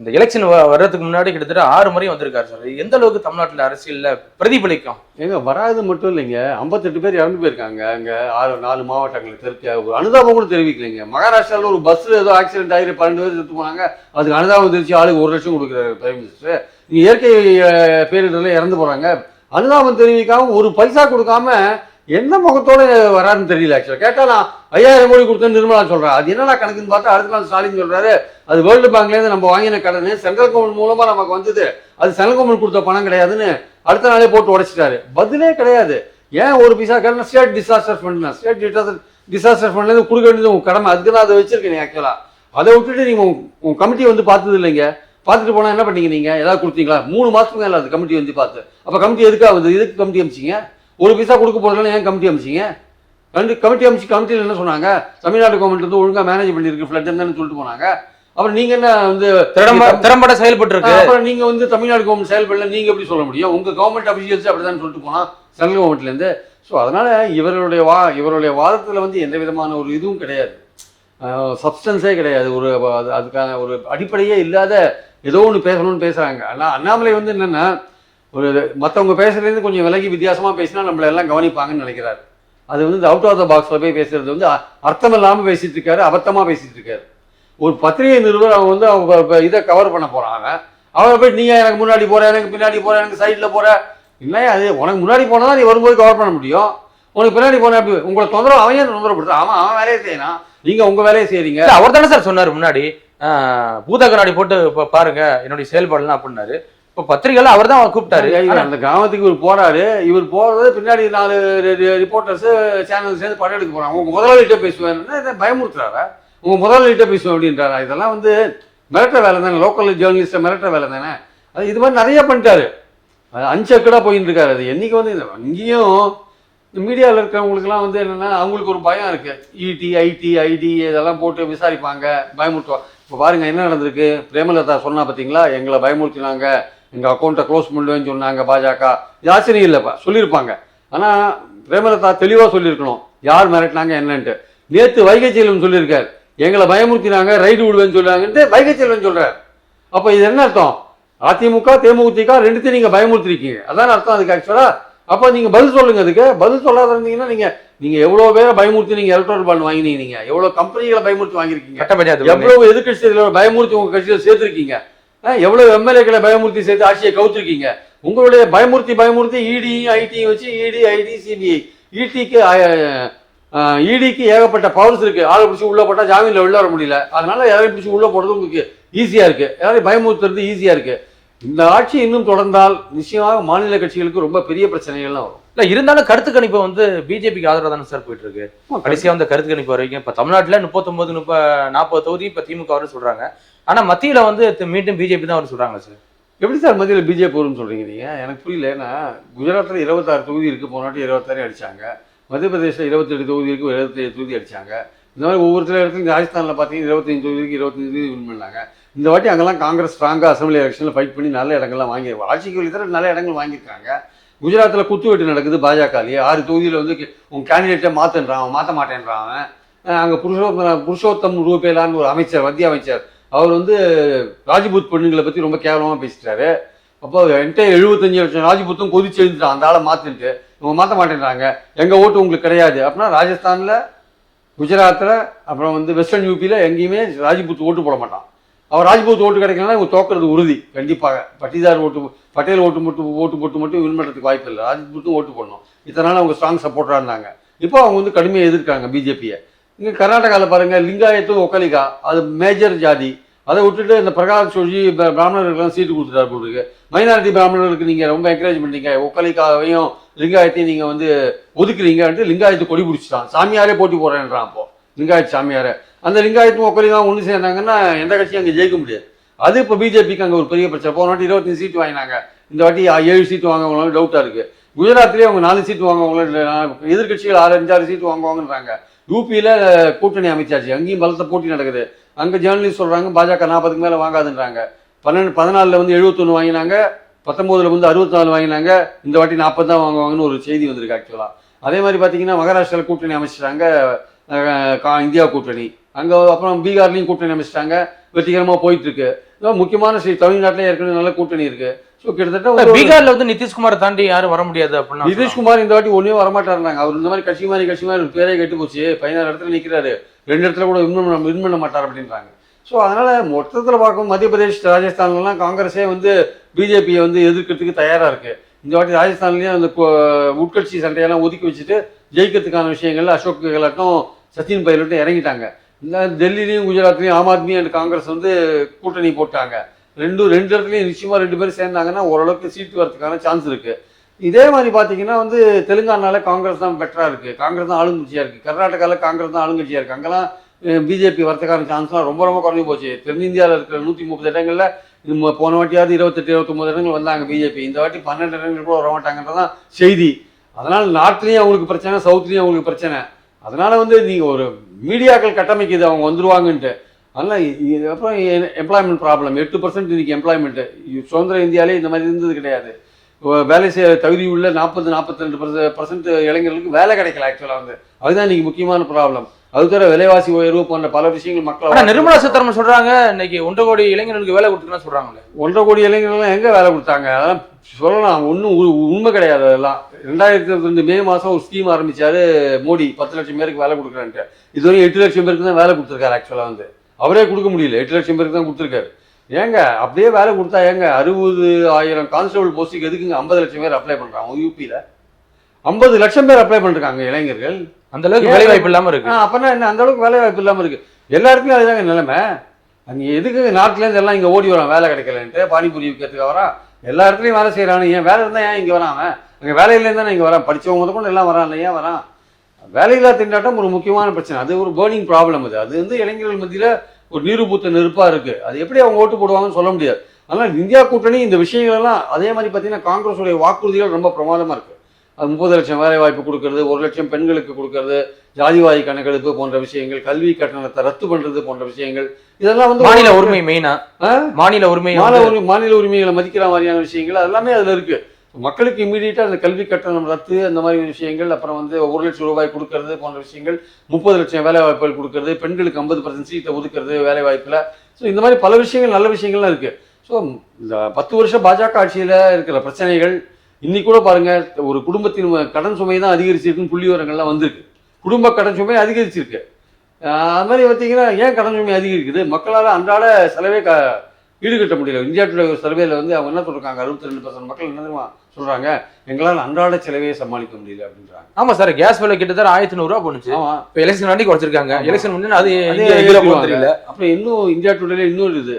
இந்த எலெக்ஷன் வர்றதுக்கு முன்னாடி கிட்டத்தட்ட ஆறு முறை வந்திருக்காரு சார். எந்த அளவுக்கு தமிழ்நாட்டில் அரசியலில் பிரதிபலிக்கும்? ஏங்க வராது மட்டும் இல்லைங்க. ஐம்பத்தெட்டு பேர் இறந்து போயிருக்காங்க. அங்கே ஆறு நாலு மாவட்டங்கள் தெற்கு ஒரு அனுதாபம் கூட தெரிவிக்கலைங்க. மகாராஷ்டிராவில் ஒரு பஸ்ல ஏதோ ஆக்சிடென்ட் ஆகி பன்னெண்டு பேர் செத்து போனாங்க. அதுக்கு அனுதாபம் தெரிவிச்சு ஆளுக்கு ஒரு லட்சம் கொடுக்குறாரு பிரைம் மினிஸ்டர் இயற்கை பேரிடரில் இறந்து போகிறாங்க அனுதாபம் தெரிவிக்காம ஒரு பைசா கொடுக்காம என்ன முகத்தோட வராருன்னு தெரியல ஆக்சுவலாக கேட்டால் நான் ஐயாயிரம் கோடி கொடுத்தேன்னு நிர்மலா சொல்கிறேன் அது என்னடா கணக்குன்னு பார்த்தா அடுத்த நாள் ஸ்டாலின் சொல்கிறாரு அது வேர்ல்டு பேங்க்லேருந்து நம்ம வாங்கின கடன் சென்ட்ரல் கவர்மெண்ட் மூலமாக நமக்கு வந்தது. அது சென்ட்ரல் கவர்மெண்ட் கொடுத்த பணம் கிடையாதுன்னு அடுத்த நாளே போட்டு உடைச்சிட்டாரு. பதிலே கிடையாது. ஏன் ஒரு பைசா கடன் ஸ்டேட் டிசாஸ்டர் ஃபண்ட் தான் ஸ்டேட் டிசாஸ்டர் டிசாஸ்டர் ஃபண்ட்லேருந்து கொடுக்க வேண்டியது உங்கள் கடமை. அதுக்கு தான் அதை வச்சிருக்கேன் ஆக்சுவலாக அதை விட்டுட்டு நீங்கள் உங்கள் கமிட்டி வந்து பார்த்தது இல்லைங்க. பார்த்துட்டு போனால் என்ன பண்ணீங்க நீங்கள் ஏதாவது கொடுத்தீங்களா? மூணு மாதத்துக்கு மேலே அது கமிட்டி வந்து பார்த்து. அப்போ கமிட்டி எதுக்காக வந்து எதுக்கு கமிட்டி அமைச்சிங்க ஒரு பைசா கொடுக்க போகிறதுல ஏன் கமிட்டி அமைச்சிங்க? ரெண்டு கமிட்டி அமைச்சு கமிட்டியில் என்ன சொன்னாங்க? தமிழ்நாடு கவர்மெண்ட் வந்து ஒழுங்காக மேனேஜ் பண்ணியிருக்கு ஃப்ளட் தானே சொல்லிட்டு போனாங்க. அப்புறம் நீங்கள் என்ன வந்து திறம்ப திறம்பட செயல்பட்டு இருக்கு அப்புறம் நீங்க வந்து தமிழ்நாடு கவர்மெண்ட் செயல்படல நீங்க எப்படி சொல்ல முடியும்? உங்க கவர்மெண்ட் அபிஷியல்ஸ் அப்படிதான் சொல்லிட்டு போனா சென்ட்ரல் கவர்மெண்ட்ல இருந்து. ஸோ அதனால இவருடைய வா இவருடைய வாதத்துல வந்து எந்த விதமான ஒரு இதுவும் கிடையாது. சப்ஸ்டன்ஸே கிடையாது. ஒரு அது- அதுக்கான ஒரு அடிப்படையே இல்லாத ஏதோ ஒன்று பேசணும்னு பேசுறாங்க. ஆனால் அண்ணாமலை வந்து என்னன்னா ஒரு மற்றவங்க பேசுகிறதுலேருந்து கொஞ்சம் விலகி வித்தியாசமாக பேசினா நம்மளை எல்லாம் கவனிப்பாங்கன்னு நினைக்கிறாரு. அது வந்து அவுட் ஆஃப் த பாக்ஸில் போய் பேசுறது வந்து அர்த்தம் இல்லாமல் பேசிட்டு இருக்காரு அபத்தமாக பேசிட்டு இருக்காரு. ஒரு பத்திரிகை நிருபர் அவன் வந்து அவங்க இதை கவர் பண்ண போகிறாங்க அவன் போய் நீ எனக்கு முன்னாடி போகிற எனக்கு பின்னாடி போகிற எனக்கு சைடில் போகிற இல்லை அது உனக்கு முன்னாடி போனால் தான் நீ வரும்போது கவர் பண்ண முடியும். உனக்கு பின்னாடி போன அப்படி உங்களை தொந்தரவு அவன் ஏன் தொந்தரப்படுத்த அவன் அவன் வேலையை செய்யணும் நீங்கள் உங்கள் வேலையை செய்கிறீங்க அவர் தானே சார் சொன்னார் முன்னாடி. ஆஹ், பூத கண்ணாடி போட்டு பாருங்க என்னுடைய செயல்பாடுலாம் அப்படின்னாரு. இப்ப பத்திரிகைல அவர் தான் கூப்பிட்டாரு அந்த கிராமத்துக்கு இவர் போறாரு. இவர் போறது பின்னாடி நாலு ரிப்போர்ட்டர்ஸ் சேனல் சேர்ந்து படம் எடுக்க போறாங்க. உங்க முதலாளிகிட்ட பேசுவேன். இதை பயமுறுத்துறாரா? உங்க முதலாளிகிட்ட பேசுவேன் அப்படின்றாரா? இதெல்லாம் வந்து மிரட்டுற வேலை தானே. லோக்கல் ஜேர்னலிஸ்ட்டை மிரட்டுற வேலை தானே. அது இது மாதிரி நிறைய பண்ணிட்டாரு. அது அன்செக்கடாக போயின்னு இருக்காரு. அது என்னைக்கு வந்து இங்கேயும் மீடியாவில் இருக்கிறவங்களுக்குலாம் வந்து என்னென்னா அவங்களுக்கு ஒரு பயம் இருக்கு. E இடி ஐடி ஐடி இதெல்லாம் போட்டு விசாரிப்பாங்க பயமுறுத்துவாங்க இப்போ பாருங்க என்ன நடந்திருக்கு? பிரேமலதா சொன்னா பார்த்தீங்களா எங்களை பயமுறுத்தினாங்க. எங்கள் அக்கௌண்ட்டை க்ளோஸ் பண்ணுவேன்னு சொன்னாங்க பாஜக. இது ஆச்சரியம் இல்லைப்பா சொல்லியிருப்பாங்க. ஆனால் பிரேமலதா தெளிவாக சொல்லியிருக்கணும். யார் மிரட்டினாங்க என்னன்ட்டு. நேற்று வைகை செல்வன் சொல்லியிருக்காரு. எங்களை பயமுறுத்தினாங்க ரைடு விடுவேன்னு சொல்லுவாங்கன்ட்டு வைகை செல்வன் சொல்றாரு. அப்போ இது என்ன அர்த்தம்? அதிமுக தேமுதிக ரெண்டுத்தையும் நீங்க பயமுறுத்திருக்கீங்க. அதான் அர்த்தம் அதுக்கு ஆக்சுவலா அப்போ நீங்க பதில் சொல்லுங்க அதுக்கு. பதில் சொல்லாத இருந்தீங்கன்னா நீங்க நீங்க எவ்வளவு பேரை பயமுறுத்தி நீங்க எலக்ட்ரல் பாண்ட் வாங்கினீங்க நீங்க. எவ்வளவு கம்பெனிகளை பயமுறுத்தி வாங்கியிருக்கீங்க. எவ்வளவு எதிர்கட்சியில பயமுறுத்தி உங்க கட்சியில சேர்த்திருக்கீங்க. எவ்வளவு எம்எல்ஏக்களை பயமுறுத்தி சேர்த்து ஆட்சியை கவுத்திருக்கீங்க? உங்களுடைய பயமுறுத்தி பயமுறுத்தி E இடி ஐடி வச்சு E இடி ஐடி சிபிஐ ஈடிக்கு இடிக்கு ஏகப்பட்ட பவர்ஸ் இருக்கு. ஆளை பிடிச்சி உள்ள போட்டா ஜாமீன்ல உள்ள வர முடியல. அதனால யாரையும் பிடிச்சி உள்ள போடுறது உங்களுக்கு ஈஸியா இருக்கு. யாரையும் பயமுறுத்துறது ஈஸியா இருக்கு. இந்த ஆட்சி இன்னும் தொடர்ந்தால் நிச்சயமாக மாநில கட்சிகளுக்கு ரொம்ப பெரிய பிரச்சனைகள்லாம் வரும். இல்ல இருந்தாலும் கருத்து கணிப்பு வந்து பிஜேபிக்கு ஆதரவா தானே சார் போயிட்டு இருக்கு? கடைசியா வந்து கருத்து கணிப்பு வரைக்கும் இப்ப தமிழ்நாட்டுல முப்பத்தொன்பது முப்ப நாற்பது தொகுதி இப்ப திமுக வரும்னு சொல்றாங்க. ஆனா மத்தியில வந்து மீண்டும் பிஜேபி தான் அவர் சொல்றாங்க சார் எப்படி சார் மத்தியில் பிஜேபி வரும்னு சொல்றீங்க நீங்க? எனக்கு புரியல. ஏன்னா குஜராத்தில் இருபத்தாறு தொகுதி இருக்கு போன வாட்டி இருபத்தாறு அடிச்சாங்க. மத்திய பிரதேசில் இருபத்தெட்டு தொகுதி இருக்கு இருபத்தேழு தொகுதி அடிச்சாங்க. இந்த மாதிரி ஒவ்வொரு சில இடத்துல ராஜஸ்தானில் பார்த்தீங்கன்னா இருபத்தஞ்சு தொகுதிக்கு இருபத்தஞ்சு தொகுதி வின் பண்ணாங்க. இந்த வாட்டி அங்கெல்லாம் காங்கிரஸ் ஸ்ட்ராங்காக அசம்பிளி எலெக்ஷனில் ஃபைட் பண்ணி நல்ல இடங்கள்லாம் வாங்கிடுவோம் ஆட்சிக்கு வெளியே நல்ல இடங்கள் வாங்கியிருக்காங்க. குஜராத்தில் குத்துவெட்டு நடக்குது பாஜகலேயே ஆறு தொகுதியில் வந்து உங்கள் கேண்டிடேட்டை மாற்றுன்றான் அவன் மாற்ற மாட்டேன்றான் அவன். அங்கே புருஷோத்தம் புருஷோத்தம் ரூபேலான்னு ஒரு அமைச்சர் மத்திய அமைச்சர். அவர் வந்து ராஜ்புத் பெண்ணுங்களை பற்றி ரொம்ப கேவலமாக பேசிட்டாரு. அப்போ என்கிட்ட எழுபத்தஞ்சு லட்சம் ராஜ்புத்தும் கொதிச்சு எழுந்துட்டான் அந்த ஆளை மாற்றிட்டு இவங்க மாற்ற மாட்டேன்றாங்க. எங்கள் ஓட்டு உங்களுக்கு கிடையாது. அப்படின்னா ராஜஸ்தானில் குஜராத்தில் அப்புறம் வந்து வெஸ்டர்ன் யூபியில் எங்கேயுமே ராஜ்புத் ஓட்டு போட மாட்டான். அவர் ராஜ்புத் ஓட்டு கிடைக்கலன்னா இவங்க தோக்கிறது உறுதி கண்டிப்பாக. பட்டிதார் ஓட்டு பட்டேல் ஓட்டு மட்டும் ஓட்டு போட்டு மட்டும் வின் பண்ணுறதுக்கு வாய்ப்பு இல்லை. ராஜ்புத்தும் ஓட்டு போடணும். இத்தனை நாள் அவங்க ஸ்ட்ராங் சப்போர்ட்டாக இருந்தாங்க. இப்போ அவங்க வந்து கடுமையாக எதிர்க்காங்க பிஜேபியை இங்கே கர்நாடகாவில் பாருங்கள் லிங்காயத்தும் ஒக்கலிகா அது மேஜர் ஜாதி. அதை விட்டுட்டு இந்த பிரகாஷ் ஜோஷி பிராமணர்களுக்கெல்லாம் சீட்டு கொடுத்துட்டாரு போட்டுருக்கு மைனாரிட்டி பிராமணர்களுக்கு நீங்கள் ரொம்ப என்கரேஜ் பண்ணீங்க ஒக்கலிகாவையும் லிங்காயத்தையும் நீங்கள் வந்து ஒதுக்குறீங்கன்ட்டு லிங்காயத்து கொடி பிடிச்சிட்டான். சாமியாரே போட்டி போகிறேன்றான் அப்போ. லிங்காயத் சாமியாரே. அந்த லிங்காயத்தும் ஒக்கலிகாவும் ஒன்று சேர்ந்தாங்கன்னா எந்த கட்சியும் அங்கே ஜெயிக்க முடியாது. அது இப்போ பிஜேபிக்கு அங்கே ஒரு பெரிய பிரச்சனை. போன வாட்டி இருபத்தஞ்சு சீட்டு வாங்கினாங்க. இந்த வாட்டி ஏழு சீட்டு வாங்கவங்களும் டவுட்டாக இருக்குது குஜராத்லேயே அவங்க நாலு சீட்டு வாங்குவாங்களும் எதிர்கட்சிகள் ஆறு அஞ்சாறு சீட்டு வாங்குவாங்கன்றாங்க. யூபியில் கூட்டணி அமைச்சாச்சு. அங்கேயும் பலத்த போட்டி நடக்குது. அங்கே ஜேர்னலிஸ்ட் சொல்கிறாங்க பாஜக நாற்பதுக்கு மேலே வாங்காதுன்றாங்க. பன்னெண்டு பதினாலில் வந்து எழுபத்தொன்று வாங்கினாங்க. பத்தொம்போதில் வந்து அறுபத்தி நாலு வாங்கினாங்க. இந்த வாட்டி நாற்பது தான் வாங்குவாங்கன்னு ஒரு செய்தி வந்திருக்கு ஆக்சுவலாக அதே மாதிரி பார்த்தீங்கன்னா மகாராஷ்டிராவில் கூட்டணி அமைச்சிட்டாங்க. கா- இந்தியா கூட்டணி. அங்கே அப்புறம் பீகார்லேயும் கூட்டணி அமைச்சிட்டாங்க. வெற்றிகரமாக போயிட்டுருக்கு முக்கியமான செய்தி தமிழ்நாட்டிலே ஏற்கனவே நல்ல கூட்டணி இருக்கு. ஸோ கிட்டத்தட்ட பீகார்ல வந்து நிதிஷ்குமாரை தாண்டி யாரும் வர முடியாது அப்படின்னா நிதிஷ்குமார் இந்த வாட்டி ஒன்றே வரமாட்டாருனாங்க அவர் இந்த மாதிரி கட்சி மாதிரி கட்சி மாதிரி பேரே கெட்டு போச்சு. பதினாறு இடத்துல நிற்கிறாரு ரெண்டு இடத்துல கூட வின் பண்ண வின் பண்ண மாட்டார் அப்படின்றாங்க. ஸோ அதனால மொத்தத்தில் பார்க்கும் மத்திய பிரதேஷ் ராஜஸ்தான்லாம் காங்கிரஸே வந்து பிஜேபியை வந்து எதிர்க்கிறதுக்கு தயாராக இருக்கு. இந்த வாட்டி ராஜஸ்தான்லேயும் அந்த உட்கட்சி சண்டையெல்லாம் ஒதுக்கி வச்சுட்டு ஜெயிக்கிறதுக்கான விஷயங்கள்ல அசோக் கெலாட்டும் சச்சின் பைலட்டும் இறங்கிட்டாங்க. டெல்லிலையும் குஜராத்லையும் ஆம் ஆத்மி அண்ட் காங்கிரஸ் வந்து கூட்டணி போட்டாங்க. ரெண்டும் ரெண்டு இடத்துலையும் நிச்சயமாக ரெண்டு பேரும் சேர்ந்தாங்கன்னா ஓரளவுக்கு சீட்டு வரதுக்கான சான்ஸ் இருக்குது இதே மாதிரி பார்த்தீங்கன்னா வந்து தெலுங்கானால காங்கிரஸ் தான் பெட்டராக இருக்குது காங்கிரஸ் தான் ஆளுங்கட்சியாக இருக்குது கர்நாடகாவில் காங்கிரஸ் தான் ஆளுங்கட்சியாக இருக்குது அங்கெல்லாம் பிஜேபி வரதுக்கான சான்ஸ்லாம் ரொம்ப ரொம்ப குறைஞ்சி போச்சு. தென்னிந்தியாவில் இருக்கிற நூற்றி முப்பது இடங்களில் இது போன வாட்டியாவது இருபத்தெட்டு இருபத்தொம்பது இடங்கள் வந்தாங்க பிஜேபி. இந்த வாட்டி பன்னெண்டு இடங்கள் கூட வர மாட்டாங்கன்றதான் செய்தி. அதனால் நார்த்லேயும் அவங்களுக்கு பிரச்சனை சவுத்லேயும் அவங்களுக்கு பிரச்சனை. அதனால் வந்து நீங்கள் ஒரு மீடியாக்கள் கட்டமைக்குது அவங்க வந்துருவாங்கன்ட்டு. அதனால் இதுக்கப்புறம் அப்புறம் எம்ப்ளாய்மெண்ட் ப்ராப்ளம் எட்டு பர்சன்ட் இன்றைக்கி எம்ப்ளாய்மெண்ட்டு சுதந்திர இந்தியாவிலே இந்த மாதிரி இருந்தது கிடையாது. வேலை செய்ய தகுதி உள்ள நாற்பது நாற்பத்தி ரெண்டு பர்சன்ட் இளைஞர்களுக்கு வேலை கிடைக்கல ஆக்சுவலாக வந்து. அதுதான் இன்றைக்கி முக்கியமான ப்ராப்ளம் அது தவிர விலைவாசி உயர்வு போன்ற பல விஷயங்கள் மக்கள் நிர்மலா சீதாராமன் சொல்றாங்க இன்னைக்கு ஒன்றரை கோடி இளைஞர்களுக்கு வேலை கொடுத்துருக்கா சொல்றாங்களே ஒன்றரை கோடி இளைஞர்கள்லாம் எங்கே வேலை கொடுத்தாங்க? அதெல்லாம் சொல்லலாம் ஒன்றும் உண்மை கிடையாது அதெல்லாம். ரெண்டாயிரத்தி இருபத்தி ரெண்டு மே மாதம் ஒரு ஸ்கீம் ஆரம்பிச்சாரு மோடி பத்து லட்சம் பேருக்கு வேலை கொடுக்குறேன்ட்டு. இதுவரை எட்டு லட்சம் பேருக்கு தான் வேலை கொடுத்துருக்காரு ஆக்சுவலாக வந்து. அவரே கொடுக்க முடியல எட்டு லட்சம் பேருக்கு தான் கொடுத்துருக்காரு. ஏங்க அப்படியே வேலை கொடுத்தா ஏங்க அறுபது ஆயிரம் கான்ஸ்டபிள் போஸ்ட்டுக்கு எதுக்குங்க ஐம்பது லட்சம் பேர் அப்ளை பண்ணுறாங்க யூபியில் ஐம்பது லட்சம் பேர் அப்ளை பண்ணிருக்காங்க இளைஞர்கள். அந்த அளவுக்கு வேலை வாய்ப்பு இல்லாம இருக்கு. அப்பனா என்ன அந்த அளவுக்கு வேலை வாய்ப்பு இல்லாம இருக்கு. எல்லா இடத்துலயும் அதுதாங்க நிலைமை. அங்க எதுக்கு நாட்டுல இருந்து எல்லாம் இங்க ஓடி வரான் வேலை கிடைக்கலன்ட்டு பானிபூரி விற்கிறதுக்கு வரான்? எல்லா இடத்துலயும் வேலை செய்யறானு ஏன் வேலை இருந்தா ஏன் இங்க வரான் அவன்? அங்க வேலையில தானே இங்க வரான். படிச்சவங்க முத கொண்டு எல்லாம் வரான் ஏன் வரான். வேலையில்லா திண்டாட்டம் ஒரு முக்கியமான பிரச்சனை. அது ஒரு பேர்னிங் ப்ராப்ளம் அது. அது வந்து இளைஞர்கள் மத்தியில ஒரு நீருபூத்த நெருப்பா இருக்கு. அது எப்படி அவங்க ஓட்டு போடுவாங்கன்னு சொல்ல முடியாது. ஆனால் இந்தியா கூட்டணி இந்த விஷயங்கள் எல்லாம் அதே மாதிரி பார்த்தீங்கன்னா காங்கிரஸுடைய வாக்குறுதிகள் ரொம்ப பிரமாதமா இருக்கு. அது முப்பது லட்சம் வேலை வாய்ப்பு கொடுக்கறது ஒரு லட்சம் பெண்களுக்கு கொடுக்கறது ஜாதிவாரி கணக்கெடுப்பு போன்ற விஷயங்கள் கல்வி கட்டணத்தை ரத்து பண்றது போன்ற விஷயங்கள் இதெல்லாம் வந்து மாநில உரிமை மெயினா? மாநில உரிமை மாநில உரிமை மாநில உரிமைகளை மதிக்கிற மாதிரியான விஷயங்கள் எல்லாமே அதுல இருக்கு. மக்களுக்கு இமீடியட்டா அந்த கல்வி கட்டணம் ரத்து அந்த மாதிரி விஷயங்கள் அப்புறம் வந்து ஒரு லட்சம் ரூபாய் கொடுக்கறது போன்ற விஷயங்கள் முப்பது லட்சம் வேலை வாய்ப்புகள் கொடுக்கறது பெண்களுக்கு ஐம்பது பர்சன்ட் சீட்டை ஒதுக்குறது வேலை வாய்ப்புல. ஸோ இந்த மாதிரி பல விஷயங்கள் நல்ல விஷயங்கள்லாம் இருக்கு. ஸோ இந்த பத்து வருஷம் பாஜக ஆட்சியில இருக்கிற பிரச்சனைகள் இன்னைக்கு கூட பாருங்க ஒரு குடும்பத்தின் கடன் சுமை தான் அதிகரிச்சிருக்குன்னு புள்ளி விவரங்கள்லாம் வந்திருக்கு. குடும்ப கடன் சுமை அதிகரிச்சிருக்கு. அது மாதிரி பார்த்தீங்கன்னா ஏன் கடன் சுமை அதிகரிக்குது? மக்களால் அன்றாட செலவே க ஈடுகட்ட முடியல. இந்தியா டுடே சர்வேல வந்து அவங்க என்ன சொல்றாங்க? அறுபத்தி ரெண்டு பர்சன்ட் மக்கள் என்ன சொல்றாங்க? எங்களால் அன்றாட செலவே சமாளிக்க முடியல அப்படின்றாங்க. ஆமா சார் கேஸ் விலை கிட்டத்தட்ட ஆயிரத்தி நூறு ரூபா போனுச்சு ஆமா. இப்ப எலெக்ஷன் வண்டி குறைச்சிருக்காங்க. எலெக்ஷன் முன்னாடி அது. தெரியல. அப்புறம் இன்னும் இந்தியா டுடேல இன்னொரு இது.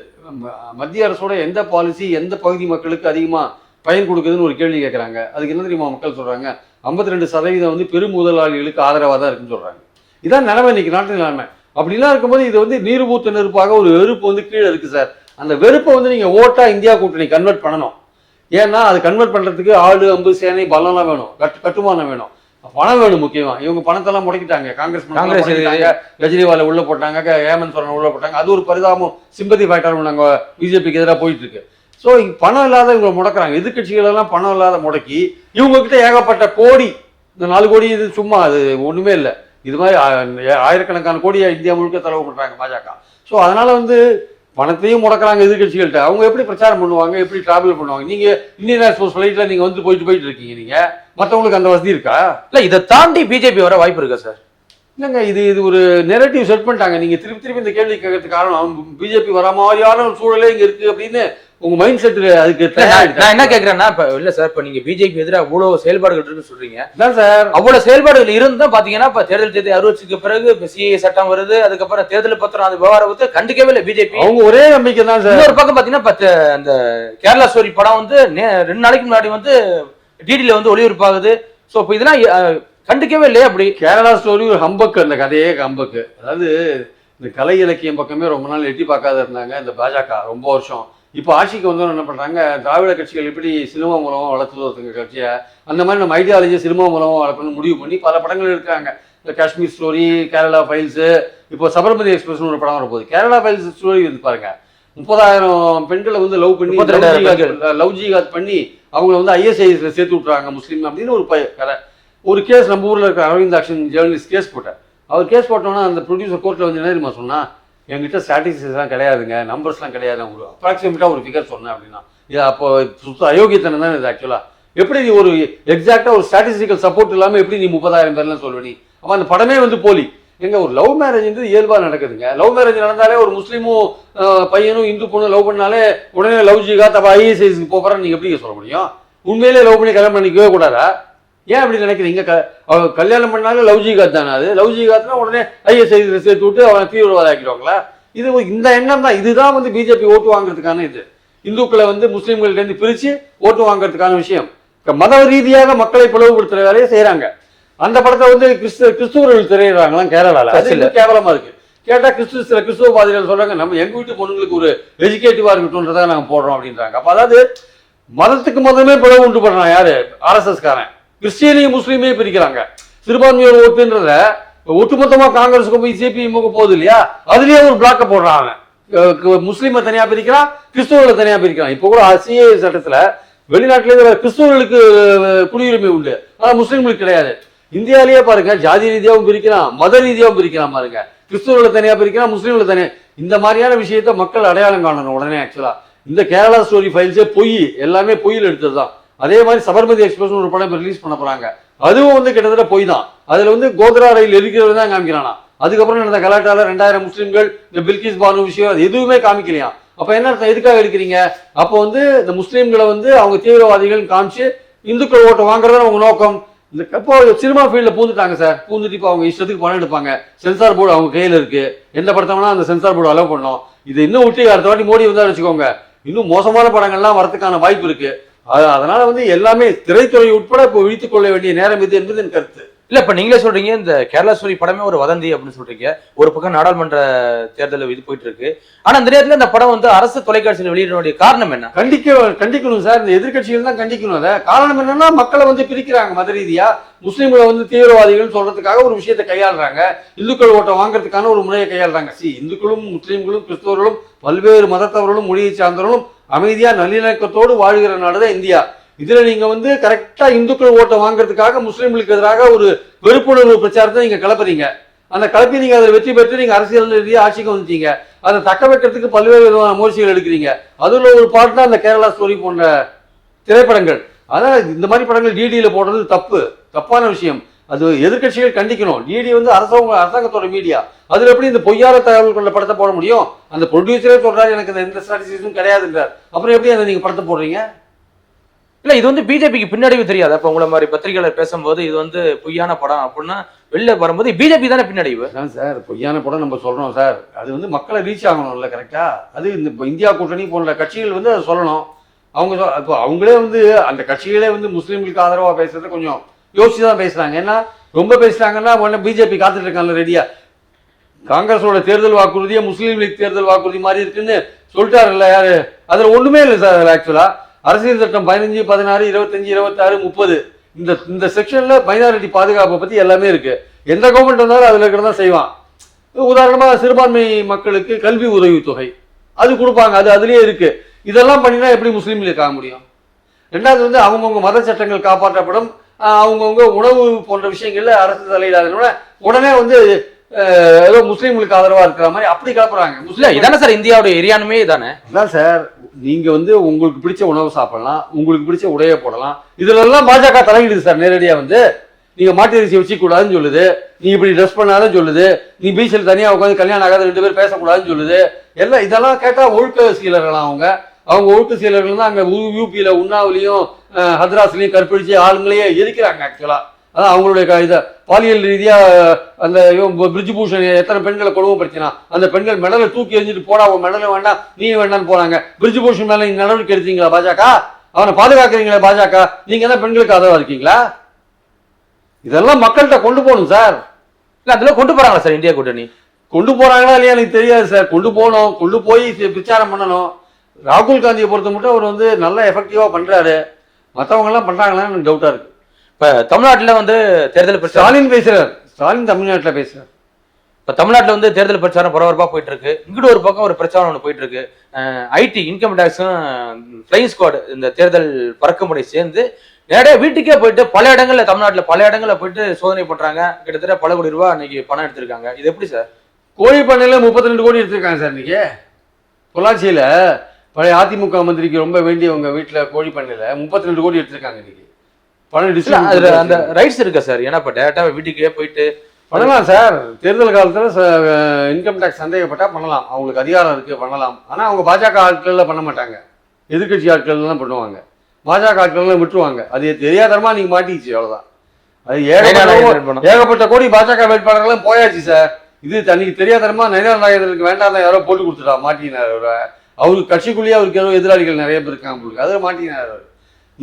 மத்திய அரசோட எந்த பாலிசி எந்த பகுதி மக்களுக்கு அதிகமா பயன் கொடுக்குதுன்னு ஒரு கேள்வி கேட்குறாங்க அதுக்கு என்ன தெரியுமா மக்கள் சொல்றாங்க? 52% ரெண்டு சதவீதம் வந்து பெரும் முதலாளிகளுக்கு ஆதரவாக தான் இருக்குன்னு சொல்றாங்க. இதான் நிலைமை இன்னைக்கு நாட்டு நிலைமை. அப்படிலாம் இருக்கும்போது இது வந்து நீர்பூத்த நெருப்பாக ஒரு வெறுப்பு வந்து கீழே இருக்கு சார். அந்த வெறுப்பை வந்து நீங்க ஓட்டா இந்தியா கூட்டணி கன்வெர்ட் பண்ணணும். ஏன்னா அது கன்வெர்ட் பண்றதுக்கு ஆளு அம்பு சேனை பலம்லாம் வேணும். கட்டு கட்டுமானம் வேணும். பணம் வேணும் முக்கியமா. இவங்க பணத்தெல்லாம் முடக்கிட்டாங்க. காங்கிரஸ் காங்கிரஸ். கெஜ்ரிவாலை உள்ள போட்டாங்க. ஹேமந்த் சோரன் உள்ள போட்டாங்க. அது ஒரு பரிதாபம். சிம்பதி ஃபேக்டர் நாங்க பிஜேபிக்கு எதிராக போயிட்டு இருக்கு. ஸோ பணம் இல்லாத இவங்க முடக்குறாங்க. எதிர்க்கட்சிகள் எல்லாம் பணம் இல்லாத முடக்கி இவங்க கிட்ட ஏகப்பட்ட கோடி இந்த நாலு கோடி இது சும்மா அது ஒண்ணுமே இல்லை. இது மாதிரி ஆயிரக்கணக்கான கோடியை இந்தியா முழுக்க செலவு பண்றாங்க பாஜக. ஸோ அதனால வந்து பணத்தையும் முடக்குறாங்க எதிர்க்கட்சிகள்கிட்ட. அவங்க எப்படி பிரச்சாரம் பண்ணுவாங்க? எப்படி டிராவல் பண்ணுவாங்க? நீங்க இந்தியன் ஏர்ஃபோர்ஸ் ஃபிளைட்ல நீங்க வந்து போயிட்டு போயிட்டு இருக்கீங்க நீங்க. மற்றவங்களுக்கு அந்த வசதி இருக்கா? இல்ல இதை தாண்டி பிஜேபி வர வாய்ப்பு இருக்கா சார் இல்லைங்க இது இது ஒரு நெரட்டிவ் செட் பண்ணிட்டாங்க. நீங்க திருப்பி திருப்பி இந்த கேள்வி கேட்கறதுக்கு காரணம் பிஜேபி வர மாதிரியான ஒரு சூழலே இங்க இருக்கு அப்படின்னு உங்க மைண்ட் செட் அதுக்கு நான் என்ன கேக்குறேன்னா இப்ப இல்ல சார் இப்ப நீங்க பிஜேபி எதிராக அவ்வளவு செயல்பாடுகள் இருக்குன்னு சொல்றீங்க. அதான் சார்? அவ்வளவு செயல்பாடுகள் இருந்தா பாத்தீங்கன்னா இப்ப தேர்தல் தேதி அறிவிச்சதுக்கு பிறகு சிஏ சட்டம் வருது அதுக்கப்புறம் தேர்தல் பத்திரம் அது விவகாரம் வந்து கண்டுக்கவே இல்லை பிஜேபி அவங்க ஒரே நம்பிக்கை தான் சார். இன்னொரு பக்கம் பாத்தீங்கன்னா அந்த கேரளா ஸ்டோரி படம் வந்து ரெண்டு நாளைக்கு முன்னாடி வந்து டிடில வந்து ஒளிபரப்பாகுது. சோ இப்ப இதெல்லாம் கண்டுக்கவே இல்லையே அப்படி? கேரளா ஸ்டோரி ஒரு ஹம்பக்கு அந்த கதையே ஹம்பக்கு. அதாவது இந்த கலை இலக்கியம் பக்கமே ரொம்ப நாள் எட்டி பார்க்காத இருந்தாங்க. இந்த பாஜக ரொம்ப வருஷம் இப்போ ஆட்சிக்கு வந்தவங்க என்ன பண்றாங்க? திராவிட கட்சிகள் எப்படி சினிமா மூலமா வளர்த்துட்டு ஒருத்தங்க கட்சியை? அந்த மாதிரி நம்ம ஐடியாலஜி சினிமா மூலமா வளர்க்கணும்னு முடிவு பண்ணி பல படங்கள் எடுக்கிறாங்க. இந்த காஷ்மீர் ஸ்டோரி கேரளா ஃபைல்ஸு இப்போ சபர்மதி எக்ஸ்பிரஸ்னு ஒரு படம் வரப்போகுது. கேரளா ஃபைல்ஸ் ஸ்டோரி வந்து பாருங்க. முப்பதாயிரம் பெண்களை வந்து லவ் பண்ணி லவ் ஜிகாத் பண்ணி அவங்கள வந்து ஐஎஸ்ஐஎஸ்ல சேர்த்து விட்றாங்க முஸ்லீம் அப்படின்னு ஒரு கதை. ஒரு கேஸ் நம்ம ஊர்ல இருக்க அரவிந்த் ஆக்ஷன் ஜேர்னலிஸ்ட் கேஸ் போட்டார் அவர் கேஸ் போட்டோன்னா அந்த ப்ரொடியூசர் கோர்ட்ல வந்து என்ன தெரியுமா சொன்னா என்கிட்ட ஸ்டாட்டிஸ்டிக்ஸ்லாம் கிடையாதுங்க. நம்பர்ஸ்லாம் கிடையாது. நான் ஒரு அப்ராக்சிமேட்டாக ஒரு ஃபிகர் சொன்னேன் அப்படின்னா. இது அப்போ சுத்த அயோக்கியத்தனம் தான் இது ஆக்சுவலாக எப்படி நீ ஒரு எக்ஸாக்டாக ஒரு ஸ்டாட்டிஸ்டிக்கல் சப்போர்ட் இல்லாமல் எப்படி நீ முப்பதாயிரம் பேர்லாம் சொல்லுவ நீ? அப்ப அந்த படமே வந்து போலி. எங்க ஒரு லவ் மேரேஜ் வந்து நடக்குதுங்க. லவ் மேரேஜ் நடந்தாலே ஒரு முஸ்லீமும் பையனும் இந்து பொண்ணும் லவ் பண்ணாலே உடனே லவ் ஜிகா தப்பா ஐஎஸ்ஐஸ்க்கு போகிறேன்னு நீங்கள் எப்படி சொல்ல முடியும்? உண்மையிலே லவ் பண்ணி கல்யாணம் பண்ணிக்கவே கூடாதா? ஏன் அப்படி நினைக்கிறீங்க? க கல்யாணம் பண்ணாலும் லவ் ஜிகாத் தானே அது? லவ் ஜிகாத்னா உடனே ஐஎஸ் சேர்த்து விட்டு அவனை தீவிரவாதி ஆக்கிடுவாங்களா இது இந்த எண்ணம் தான். இதுதான் வந்து பிஜேபி ஓட்டு வாங்குறதுக்கான இது. இந்துக்களை வந்து முஸ்லீம்கள்ட்ட இருந்து பிரிச்சு ஓட்டு வாங்குறதுக்கான விஷயம். மத ரீதியாக மக்களை பிளவுபடுத்துற வேலையை செய்றாங்க. அந்த படத்தை வந்து கிறிஸ்து கிறிஸ்துவர்கள் திரையிடுறாங்களாம் கேரளால. அது சர்ச்சில். இன்னும் கேவலமா இருக்கு. கேட்டா கிறிஸ்து சில கிறிஸ்துவவாதிகள் சொல்றாங்க நம்ம எங்க வீட்டு பொண்ணுங்களுக்கு ஒரு எஜுகேட்டிவா இருக்கட்டும்ன்றதாக நாங்க போடுறோம் அப்படின்றாங்க. அப்ப அதாவது மதத்துக்கு மதமே பிளவு உண்டு பண்றான் யாரு? ஆர்எஸ்எஸ் காரன். கிறிஸ்டியனையும் முஸ்லீமையும் பிரிக்கிறாங்க. சிறுபான்மையோர் ஓட்டுன்றத ஒட்டுமொத்தமா காங்கிரஸுக்கு போய் சிபிஎம்முக்கு போகுது இல்லையா? அதுலயே ஒரு பிளாக்க போடுறான் அவன். முஸ்லீமை தனியா பிரிக்கிறான் கிறிஸ்துவர்களை தனியா பிரிக்கிறான். இப்போ கூட சிஏ சட்டத்துல வெளிநாட்டுல இருந்து கிறிஸ்துவர்களுக்கு குடியுரிமை உண்டு. ஆனா முஸ்லீம்களுக்கு கிடையாது. இந்தியாவிலேயே பாருங்க ஜாதி ரீதியாவும் பிரிக்கிறான் மத ரீதியாவும் பிரிக்கிறான் பாருங்க. கிறிஸ்துவர்களை தனியா பிரிக்கிறான் முஸ்லீம்களை தனியா இந்த மாதிரியான விஷயத்த மக்கள் அடையாளம் காணணும் உடனே ஆக்சுவலா இந்த கேரளா ஸ்டோரி ஃபைல்ஸே பொய் எல்லாமே பொய்யில் எடுத்தது தான் அதே மாதிரி சபர்மதி எக்ஸ்பிரஸ் ஒரு படம் ரிலீஸ் பண்ண போறாங்க. அதுவும் வந்து கிட்டத்தட்ட பொய் தான் அதுல வந்து கோத்ரா ரயில் எரிக்கிறது தான் காமிக்கிறானா. அதுக்கப்புறம் நடந்த கலாட்டால ரெண்டாயிரம் முஸ்லீம்கள் இந்த பில்கிஸ் பானு விஷயம் அது எதுவுமே காமிக்கலையா? அப்ப என்ன அர்த்தம்? எதுக்காக எடுக்கிறீங்க? அப்போ வந்து இந்த முஸ்லீம்களை வந்து அவங்க தீவிரவாதிகள் காமிச்சு இந்துக்கள் ஓட்டை வாங்குறது அவங்க நோக்கம். இந்த இப்போ சினிமா ஃபீல்டில் பூந்துட்டாங்க சார் பூந்துட்டு இப்போ அவங்க இஷ்டத்துக்கு பணம் எடுப்பாங்க. சென்சார் போர்டு அவங்க கையில் இருக்கு. எந்த படத்தை அந்த சென்சார் போர்டு அலோவ் பண்ணோம் இது இன்னும் விட்டு அடுத்த வாட்டி மோடி வந்தா வச்சுக்கோங்க. இன்னும் மோசமான படங்கள்லாம் வரதுக்கான வாய்ப்பு இருக்குது அதனால வந்து எல்லாமே திரைத்துறை உட்பட இப்போ விழித்துக் கொள்ள வேண்டிய நேரம் இது என்பது என் கருத்து. இல்ல இப்ப நீங்களே சொல்றீங்க இந்த கேரளா ஸ்டோரி படமே ஒரு வதந்தி அப்படின்னு சொல்றீங்க. ஒரு பக்கம் நாடாளுமன்ற தேர்தல் இது போயிட்டு இருக்கு. ஆனா அந்த நேரத்துல இந்த படம் வந்து அரசு தொலைக்காட்சியில் வெளியிடக்கூடிய காரணம் என்ன? கண்டிக்க கண்டிக்கணும் சார். இந்த எதிர்க்கட்சிகள் தான் கண்டிக்கணும். அதை காரணம் என்னன்னா மக்களை வந்து பிரிக்கிறாங்க மத ரீதியா. முஸ்லீம்களை வந்து தீவிரவாதிகள் சொல்றதுக்காக ஒரு விஷயத்தை கையாளுறாங்க. இந்துக்கள் ஓட்டை வாங்குறதுக்கான ஒரு முறையை கையாளுறாங்க. சி இந்துக்களும் முஸ்லீம்களும் கிறிஸ்தவர்களும் பல்வேறு மதத்தவர்களும் மொழியை சார்ந்தவர்களும் அமைதியா நல்லிணக்கத்தோடு வாழ்கிற நாடு தான் இந்தியா. இதுல நீங்க வந்து கரெக்டா இந்துக்கள் ஓட்டை வாங்குறதுக்காக முஸ்லீம்களுக்கு எதிராக ஒரு வெறுப்புணர்வு பிரச்சாரத்தை நீங்க கிளப்புறீங்க. அந்த கலப்பி நீங்க அதில் வெற்றி பெற்று நீங்க அரசியல் ரீதியாக ஆட்சிக்கு வந்துட்டீங்க. அதை தக்க வைக்கிறதுக்கு பல்வேறு விதமான முயற்சிகள் எடுக்கிறீங்க. அதுல ஒரு பாட்டு தான் அந்த கேரளா ஸ்டோரி போன்ற திரைப்படங்கள். அதான் இந்த மாதிரி படங்கள் டிடியில போடுறது தப்பு. தப்பான விஷயம். அது எதிர்க்கட்சிகள் கண்டிக்கணும். டிடி வந்து அரசாங்க அரசாங்கத்தோட மீடியா அதுல எப்படி இந்த பொய்யாத தகவல் கொண்ட படத்தை போட முடியும்? அந்த ப்ரொடியூசரே சொல்றாரு எனக்கு இந்த எந்த ஸ்ட்ராட்டஜிஸும் கிடையாதுன்றார். அப்புறம் எப்படி அதை நீங்க படத்தை போடுறீங்க? இல்ல இது வந்து பிஜேபிக்கு பின்னடைவு தெரியாது. அப்ப உங்களை மாதிரி பத்திரிகையாளர் பேசும்போது இது வந்து பொய்யான படம் அப்படின்னா வெளில வரும்போது பிஜேபி தானே பின்னடைவு? சார் பொய்யான படம் நம்ம சொல்றோம் சார். அது வந்து மக்களை ரீச் ஆகணும்ல கரெக்டா அது இந்த இந்தியா கூட்டணி போன்ற கட்சிகள் வந்து அதை சொல்லணும். அவங்க இப்போ அவங்களே வந்து அந்த கட்சிகளே வந்து முஸ்லீம்களுக்கு ஆதரவா பேசுறது கொஞ்சம் யோசிச்சு தான் பேசுறாங்க. ஏன்னா ரொம்ப பேசுறாங்கன்னா உடனே பிஜேபி காத்துட்டு இருக்காங்கல்ல ரெடியா காங்கிரஸோட தேர்தல் வாக்குறுதியே முஸ்லீம் லீக் தேர்தல் வாக்குறுதி மாதிரி இருக்குன்னு சொல்லிட்டாருல்ல யாரு? அதில் ஒன்றுமே இல்லை சார் அதில் ஆக்சுவலாக அரசியல் சட்டம் பதினஞ்சு பதினாறு இருபத்தஞ்சு இருபத்தாறு முப்பது. இந்த இந்த செக்ஷனில் மைனாரிட்டி பாதுகாப்பை பற்றி எல்லாமே இருக்குது எந்த கவர்மெண்ட் வந்தாலும் அதுல இருக்கிறதா செய்வான். உதாரணமாக சிறுபான்மை மக்களுக்கு கல்வி உதவித்தொகை. அது கொடுப்பாங்க அது அதுலேயே இருக்குது இதெல்லாம் பண்ணினா எப்படி முஸ்லீம் லீக் ஆக முடியும்? ரெண்டாவது வந்து அவங்கவுங்க மத சட்டங்கள் காப்பாற்றப்படும். அவங்கவுங்க உணவு போன்ற விஷயங்கள்ல அரசு தலையிடாதனால உடனே வந்து ஏதோ முஸ்லீம்களுக்கு ஆதரவா இருக்கிற மாதிரி அப்படி கிளப்புறாங்க. இல்ல முஸ்லீம் இதானே சார் இந்தியாவுடைய எரியானுமே இதானே? அதான் சார் நீங்க வந்து உங்களுக்கு பிடிச்ச உணவு சாப்பிடலாம் உங்களுக்கு பிடிச்ச உடையை போடலாம். இதுல எல்லாம் பாஜக தலையிடுது சார் நேரடியா வந்து. நீங்க மாட்டு அரிசி வச்சுக்க கூடாதுன்னு சொல்லுது. நீ இப்படி ட்ரெஸ் பண்ணாலும் சொல்லுது. நீ பீச்சில் தனியா உட்காந்து கல்யாணம் ஆகாத ரெண்டு பேர் பேசக்கூடாதுன்னு சொல்லுது. எல்லாம் இதெல்லாம் கேட்டா ஒழுக்க சீலர்களாம் அவங்க. அவங்க ஒழுக்க சீலர்கள் தான் அங்க யூபியில உண்ணாவிலையும் ஹத்ராஸ்லயும் கற்பிடிச்சு ஆளுங்களையே எரிக்கிறாங்க ஆக்சுவலா அதான் அவங்களுடைய க- பாலியல் ரீதியாக அந்த பிரிட்ஜ் பூஷன் எத்தனை பெண்களை கொடுமைப்படுத்தினா அந்த பெண்கள் மெடலை தூக்கி எறிஞ்சிட்டு போடா உன் மெடலை வேண்டாம் நீ வேண்டாம்னு போனாங்க பிரிட்ஜ் பூஷன் மேலே நடவடிக்கை எடுத்தீங்களா பாஜக? அவனை பாதுகாக்கிறீங்களா பாஜக? நீங்க என்ன பெண்களுக்கு ஆதரவா இருக்கீங்களா? இதெல்லாம் மக்கள்கிட்ட கொண்டு போகணும் சார். இல்லை அதெல்லாம் கொண்டு போறாங்களா சார் இந்தியா கூட்டணி? கொண்டு போறாங்களா இல்லையா எனக்கு தெரியாது சார். கொண்டு போகணும் கொண்டு போய் பிரச்சாரம் பண்ணணும். ராகுல் காந்தியை பொறுத்த மட்டும் அவர் வந்து நல்லா எஃபெக்டிவா பண்றாரு. மத்தவங்க எல்லாம் பண்றாங்களான்னு எனக்கு டவுட்டா இருக்கு. இப்ப தமிழ்நாட்டுல வந்து தேர்தல் பிரச்சாரம் ஸ்டாலின் பேசுறார். ஸ்டாலின் தமிழ்நாட்டுல பேசுறார். இப்ப தமிழ்நாட்டுல வந்து தேர்தல் பிரச்சாரம் பரபரப்பா போயிட்டு இருக்கு இங்கிட்டு ஒரு பக்கம் ஒரு பிரச்சாரம் ஒன்று போயிட்டு இருக்கு ஐடி இன்கம் டேக்ஸும் ஃபிளைங் ஸ்குவாட் இந்த தேர்தல் பறக்கும்படை சேர்ந்து நேரடியா வீட்டுக்கே போயிட்டு பல இடங்கள்ல தமிழ்நாட்டுல பல இடங்கள்ல போயிட்டு சோதனை பண்றாங்க. கிட்டத்தட்ட பல கோடி ரூபாய் இன்னைக்கு பணம் எடுத்திருக்காங்க. இது எப்படி சார்? கோழி பண்ணையில முப்பத்தி ரெண்டு கோடி எடுத்திருக்காங்க சார் இன்னைக்கு. பொள்ளாச்சியில பழைய அதிமுக மந்திரிக்கு ரொம்ப வேண்டியவங்க வீட்டுல கோழி பண்ணையில முப்பத்தி ரெண்டு கோடி எடுத்திருக்காங்க இன்னைக்கு. அதுல அந்த. ரைட்ஸ் இருக்கா சார் ஏன்னா இப்ப டேரக்டா வீட்டுக்கே போயிட்டு பண்ணலாம் சார் தேர்தல் காலத்துல இன்கம் டேக்ஸ் சந்தேகப்பட்டா பண்ணலாம். அவங்களுக்கு அதிகாரம் இருக்கு பண்ணலாம். ஆனா அவங்க பாஜக ஆட்கள்ல பண்ண மாட்டாங்க. எதிர்க்கட்சி ஆட்கள் தான் பண்ணுவாங்க. பாஜக ஆட்கள்லாம் விட்டுருவாங்க. அது தெரியாதரமா நீங்க மாட்டிக்கிச்சு அவ்வளவுதான். அது ஏகப்பட்ட. ஏகப்பட்ட கோடி பாஜக வேட்பாளர்கள்லாம் போயாச்சு சார் இது தனக்கு தெரியாதரமா நயனா நாகேந்திரனுக்கு வேண்டாம் யாரோ போட்டு கொடுத்துட்டா மாட்டினார் அவரை. அவருக்கு கட்சிக்குள்ளேயே அவருக்கு ஏதோ எதிராளிகள் நிறைய பேர் இருக்காங்க உங்களுக்கு அதில் மாட்டினார் அவர்.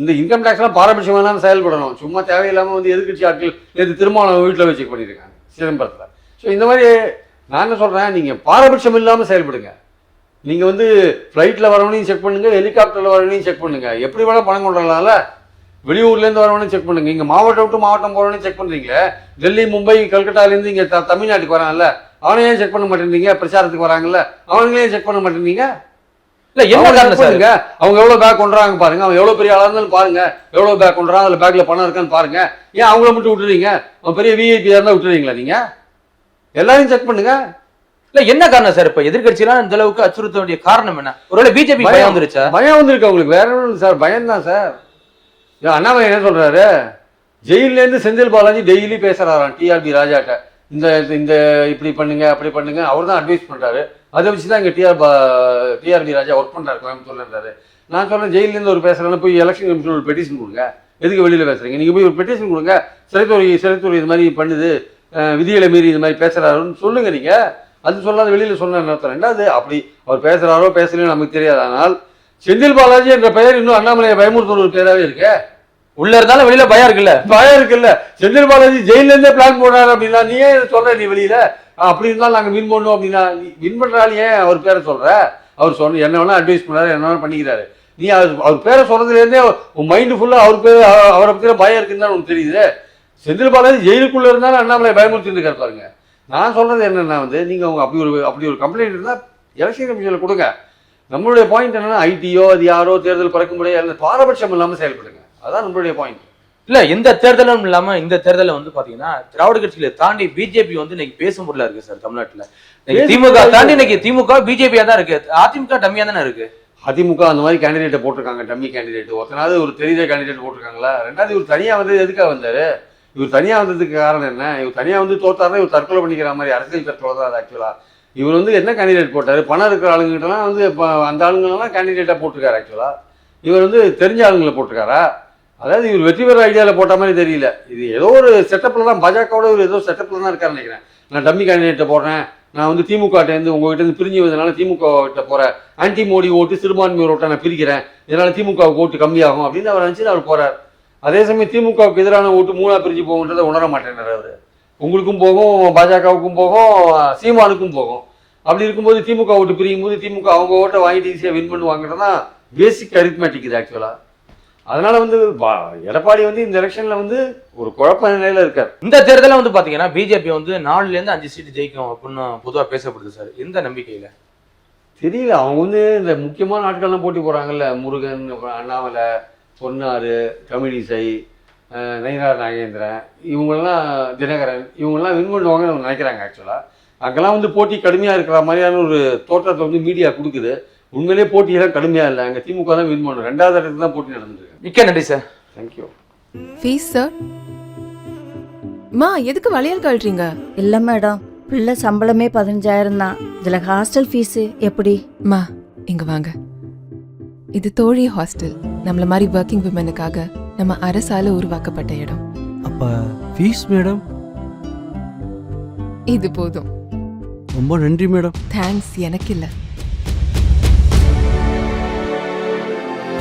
இந்த இன்கம் டேக்ஸ்லாம் பாரபட்சமாக செயல்படணும். சும்மா தேவையில்லாமல் வந்து எதிர்கட்சி ஆட்கள் நேற்று திருமாவளவன் வீட்டில் வச்சு பண்ணியிருக்காங்க சிதம்பரத்தில். ஸோ இந்த மாதிரி நான் என்ன சொல்கிறேன் நீங்கள் பாரபட்சம் இல்லாமல் செயல்படுங்க. நீங்கள் வந்து ஃப்ளைட்டில் வரவனையும் செக் பண்ணுங்கள் ஹெலிகாப்டரில் வரவனையும் செக் பண்ணுங்கள் எப்படி வேணால் பணம் கொண்டு வெளியூர்லேருந்து வரவனையும் செக் பண்ணுங்கள் இங்கே மாவட்டம் விட்டு மாவட்டம் போகிறவனையும் செக் பண்ணுறீங்களே டெல்லி மும்பை கல்கட்டாலேருந்து இங்கே த தமிழ்நாட்டுக்கு வரான்ல அவனையும் ஏன் செக் பண்ண மாட்டேன்றீங்க பிரச்சாரத்துக்கு வராங்கல்ல? அவனுங்களையும் செக் பண்ண மாட்டேன்றீங்க? இல்ல என்ன காரணம் check சார்? பண்ணுங்க அவங்க எவ்வளவு பேக் கொண்டுறாங்க பாருங்க. அவங்க எவ்வளவு பெரிய ஆளா இருந்தாலும் பாருங்க. எவ்வளவு பேக் கொண்டுறாங்க அதுல பேக்ல பணம் இருக்கான்னு பாருங்க. ஏன் அவங்கள மட்டும் விட்டுறீங்க? அவன் பெரிய விஐபி இருந்தா விட்டுறீங்களா நீங்க? எல்லாரையும் செக் பண்ணுங்க. இல்ல என்ன காரணம் சார் இப்ப? எதிர்கட்சியெல்லாம் இந்த அளவுக்கு அச்சுறுத்த வேண்டிய காரணம் என்ன? ஒருவேளை பிஜேபி பயம். வந்துருச்சா? பயம் வந்திருக்கு அவங்களுக்கு. வேற ஒன்றும் சார். பயம் தான் சார் அண்ணாமலை என்ன சொல்றாரு? ஜெயில்ல இருந்து செந்தில் பாலாஜி டெய்லி பேசுறாராம். டிஆர்பி ராஜாட்ட. இந்த இந்த இப்படி பண்ணுங்க அப்படி பண்ணுங்க. அவர் தான் அட்வைஸ் பண்றாரு. அதை வச்சு தான் இங்கே டிஆர் டிஆர்பி ராஜா ஒர்க் பண்றாரு கோயம்புத்தூர்லன்றாரு நான் சொன்னேன் ஜெயிலேருந்து ஒரு பேசுகிறேன்னா போய் எலெக்ஷன் கமிஷன் ஒரு பெட்டிஷன் கொடுங்க. எதுக்கு வெளியில் பேசுறீங்க? நீங்கள் போய் ஒரு பெட்டிஷன் கொடுங்க. சிறைத்துறை சிறைத்துறை இது மாதிரி பண்ணுது விதிகளை மீறி இது மாதிரி பேசுகிறாருன்னு சொல்லுங்கள் நீங்கள் அது சொல்லாத வெளியில் சொன்ன அர்த்தம் ரெண்டாவது அப்படி அவர் பேசுகிறாரோ பேசலையோ நமக்கு தெரியாது. ஆனால் செந்தில் பாலாஜி என்ற பெயர் இன்னும் அண்ணாமலையை பயமுறுத்துற ஒரு பேராவே இருக்கு. உள்ள இருந்தாலும் வெளியில பயம் இருக்குல்ல? பயம் இருக்குல்ல. செந்தில் பாலாஜி ஜெயிலேருந்தே பிளான் போடுறாரு அப்படின்னா நீ ஏன் சொல்ற நீ வெளியில? அப்படி இருந்தாலும் நாங்கள் வின் பண்ணுவோம் அப்படின்னா வின் பண்ணுறாலும் ஏன் அவர் பேரை சொல்கிற அவர் சொன்ன என்ன வேணால் அட்வைஸ் பண்ணுறாரு என்ன வேணால் பண்ணிக்கிறாரு. நீ அவர் அவர் பேரை சொல்கிறதுலேருந்தே உன் மைண்டு ஃபுல்லாக அவர் பேர் அவரை பத்தி பயம் இருக்குன்னு தான் உனக்கு தெரியுது. செந்தில் பாலாஜி ஜெயிலுக்குள்ளே இருந்தாலும் அண்ணாமலை பயமுறுத்திட்டு இருக்காரு பாருங்க. நான் சொல்கிறது என்னென்னா வந்து நீங்கள் அவங்க அப்படி ஒரு அப்படி ஒரு கம்ப்ளைண்ட் இருந்தால் எலெக்ஷன் கமிஷனில் கொடுங்க. நம்மளுடைய பாயிண்ட் என்னென்னா ஐடியோ அது யாரோ தேர்தல் பறக்க முடியாது பாரபட்சம் இல்லாமல் செயல்படுங்க. அதான் நம்மளுடைய பாயிண்ட் இல்ல எந்த தேர்தலும் இல்லாம இந்த தேர்தலில் வந்து பாத்தீங்கன்னா திராவிட கட்சிகளை தாண்டி பிஜேபி வந்து இன்னைக்கு பேசும் பொருளா இருக்கு சார் தமிழ்நாட்டுல. திமுக தாண்டி. இன்னைக்கு திமுக பிஜேபியா தான் இருக்கு. அதிமுக டம்மியா தானே இருக்கு? அதிமுக அந்த மாதிரி கேண்டிடேட்டை போட்டிருக்காங்க டம்மி கேண்டிடேட் ஒருத்தனாவது ஒரு தெரிஞ்ச கேண்டிடேட் போட்டிருக்காங்களா? ரெண்டாவது இவர் தனியா வந்து எதுக்காக வந்தாரு? இவர் தனியா வந்ததுக்கு காரணம் என்ன? இவர் தனியா வந்து தோத்தாருன்னா இவர் தற்கொலை பண்ணிக்கிற மாதிரி அரசியல் தற்கொலை தான் அது ஆக்சுவலா இவர் வந்து என்ன கேண்டிடேட் போட்டாரு? பணம் இருக்கிற ஆளுங்கிட்டலாம் வந்து அந்த ஆளுங்களெல்லாம் கேண்டிடேட்டாக போட்டிருக்காரு ஆக்சுவலா இவர் வந்து தெரிஞ்ச ஆளுங்களை போட்டிருக்காரா? அதாவது இவர் வெற்றி பெற ஐடியாவில் போட்ட மாதிரி தெரியல. இது ஏதோ ஒரு செட்டப்பில் தான் பாஜகவோட ஒரு ஏதோ செட்டப்பில் தான் இருக்காருன்னு நினைக்கிறேன். நான் டம்மி கேண்டிடேட்டை போடுறேன் நான் வந்து திமுகிட்டேருந்து இருந்து உங்ககிட்ட பிரிஞ்சு வந்ததுனால திமுக கிட்ட போகிறேன் ஆன்டி மோடி ஓட்டு சிறுபான்மையோர் ஓட்டை நான் பிரிக்கிறேன். இதனால் திமுக ஓட்டு கம்மியாகும் அப்படின்னு அவர் நினச்சி அவர் போகிறார் அதே சமயம் திமுகவுக்கு எதிரான ஓட்டு மூணாக பிரிஞ்சு போகுன்றதை உணர மாட்டேங்கிறார் அவர் உங்களுக்கும் போகும் பாஜகவுக்கும் போகும் சீமானுக்கும் போகும். அப்படி இருக்கும்போது திமுக ஓட்டு பிரியும் போது திமுக அவங்க ஓட்டை வாங்கிட்டு ஈஸியாக வின் பண்ணுவாங்கன்றதா பேசிக் அரித்மேட்டிக் இது ஆக்சுவலாக அதனால வந்து எடப்பாடி வந்து இந்த எலெக்ஷன்ல வந்து ஒரு குழப்ப நிலையில இருக்கார். இந்த தேர்தலில் வந்து பாத்தீங்கன்னா பிஜேபி வந்து நாலுல இருந்து அஞ்சு சீட் ஜெயிக்கும் அப்படின்னு பொதுவா பேசப்படுது சார். எந்த நம்பிக்கையில? தெரியல. அவங்க வந்து இந்த முக்கியமான ஆட்கள்லாம் போட்டி போறாங்கல்ல முருகன் அண்ணாமலை பொன்னாறு தமிழிசை அஹ், நயினார் நாகேந்திரன் இவங்கெல்லாம் தினகரன் இவங்கெல்லாம் வின் பண்ணுவாங்கன்னு நினைக்கிறாங்க ஆக்சுவலாக அங்கெல்லாம் வந்து போட்டி கடுமையாக இருக்கிற மாதிரியான ஒரு தோற்றத்தை வந்து மீடியா கொடுக்குது. உண்மையிலேயே போட்டியெல்லாம் கடுமையாக இல்லை. அங்கே திமுக தான் வின் பண்ணும். ரெண்டாவது இடத்துல தான் போட்டி நடந்திருக்கு மிக்க நன்றி சார் தேங்க்யூ ஃபீஸ் சார் மா எதுக்கு வளையல் கழட்டுறீங்க? இல்லை மேடம் பிள்ளை சம்பளமே பதினஞ்சாயிரம் தான். இதில் ஹாஸ்டல் ஃபீஸு எப்படி? மா இங்க வாங்க. இது தோழி ஹாஸ்டல் நம்மள மாதிரி ஒர்க்கிங் விமனுக்காக நம்ம அரசால உருவாக்கப்பட்ட இடம். அப்ப ஃபீஸ் மேடம் இது போதும். ரொம்ப நன்றி மேடம் தேங்க்ஸ் எனக்கு இல்ல.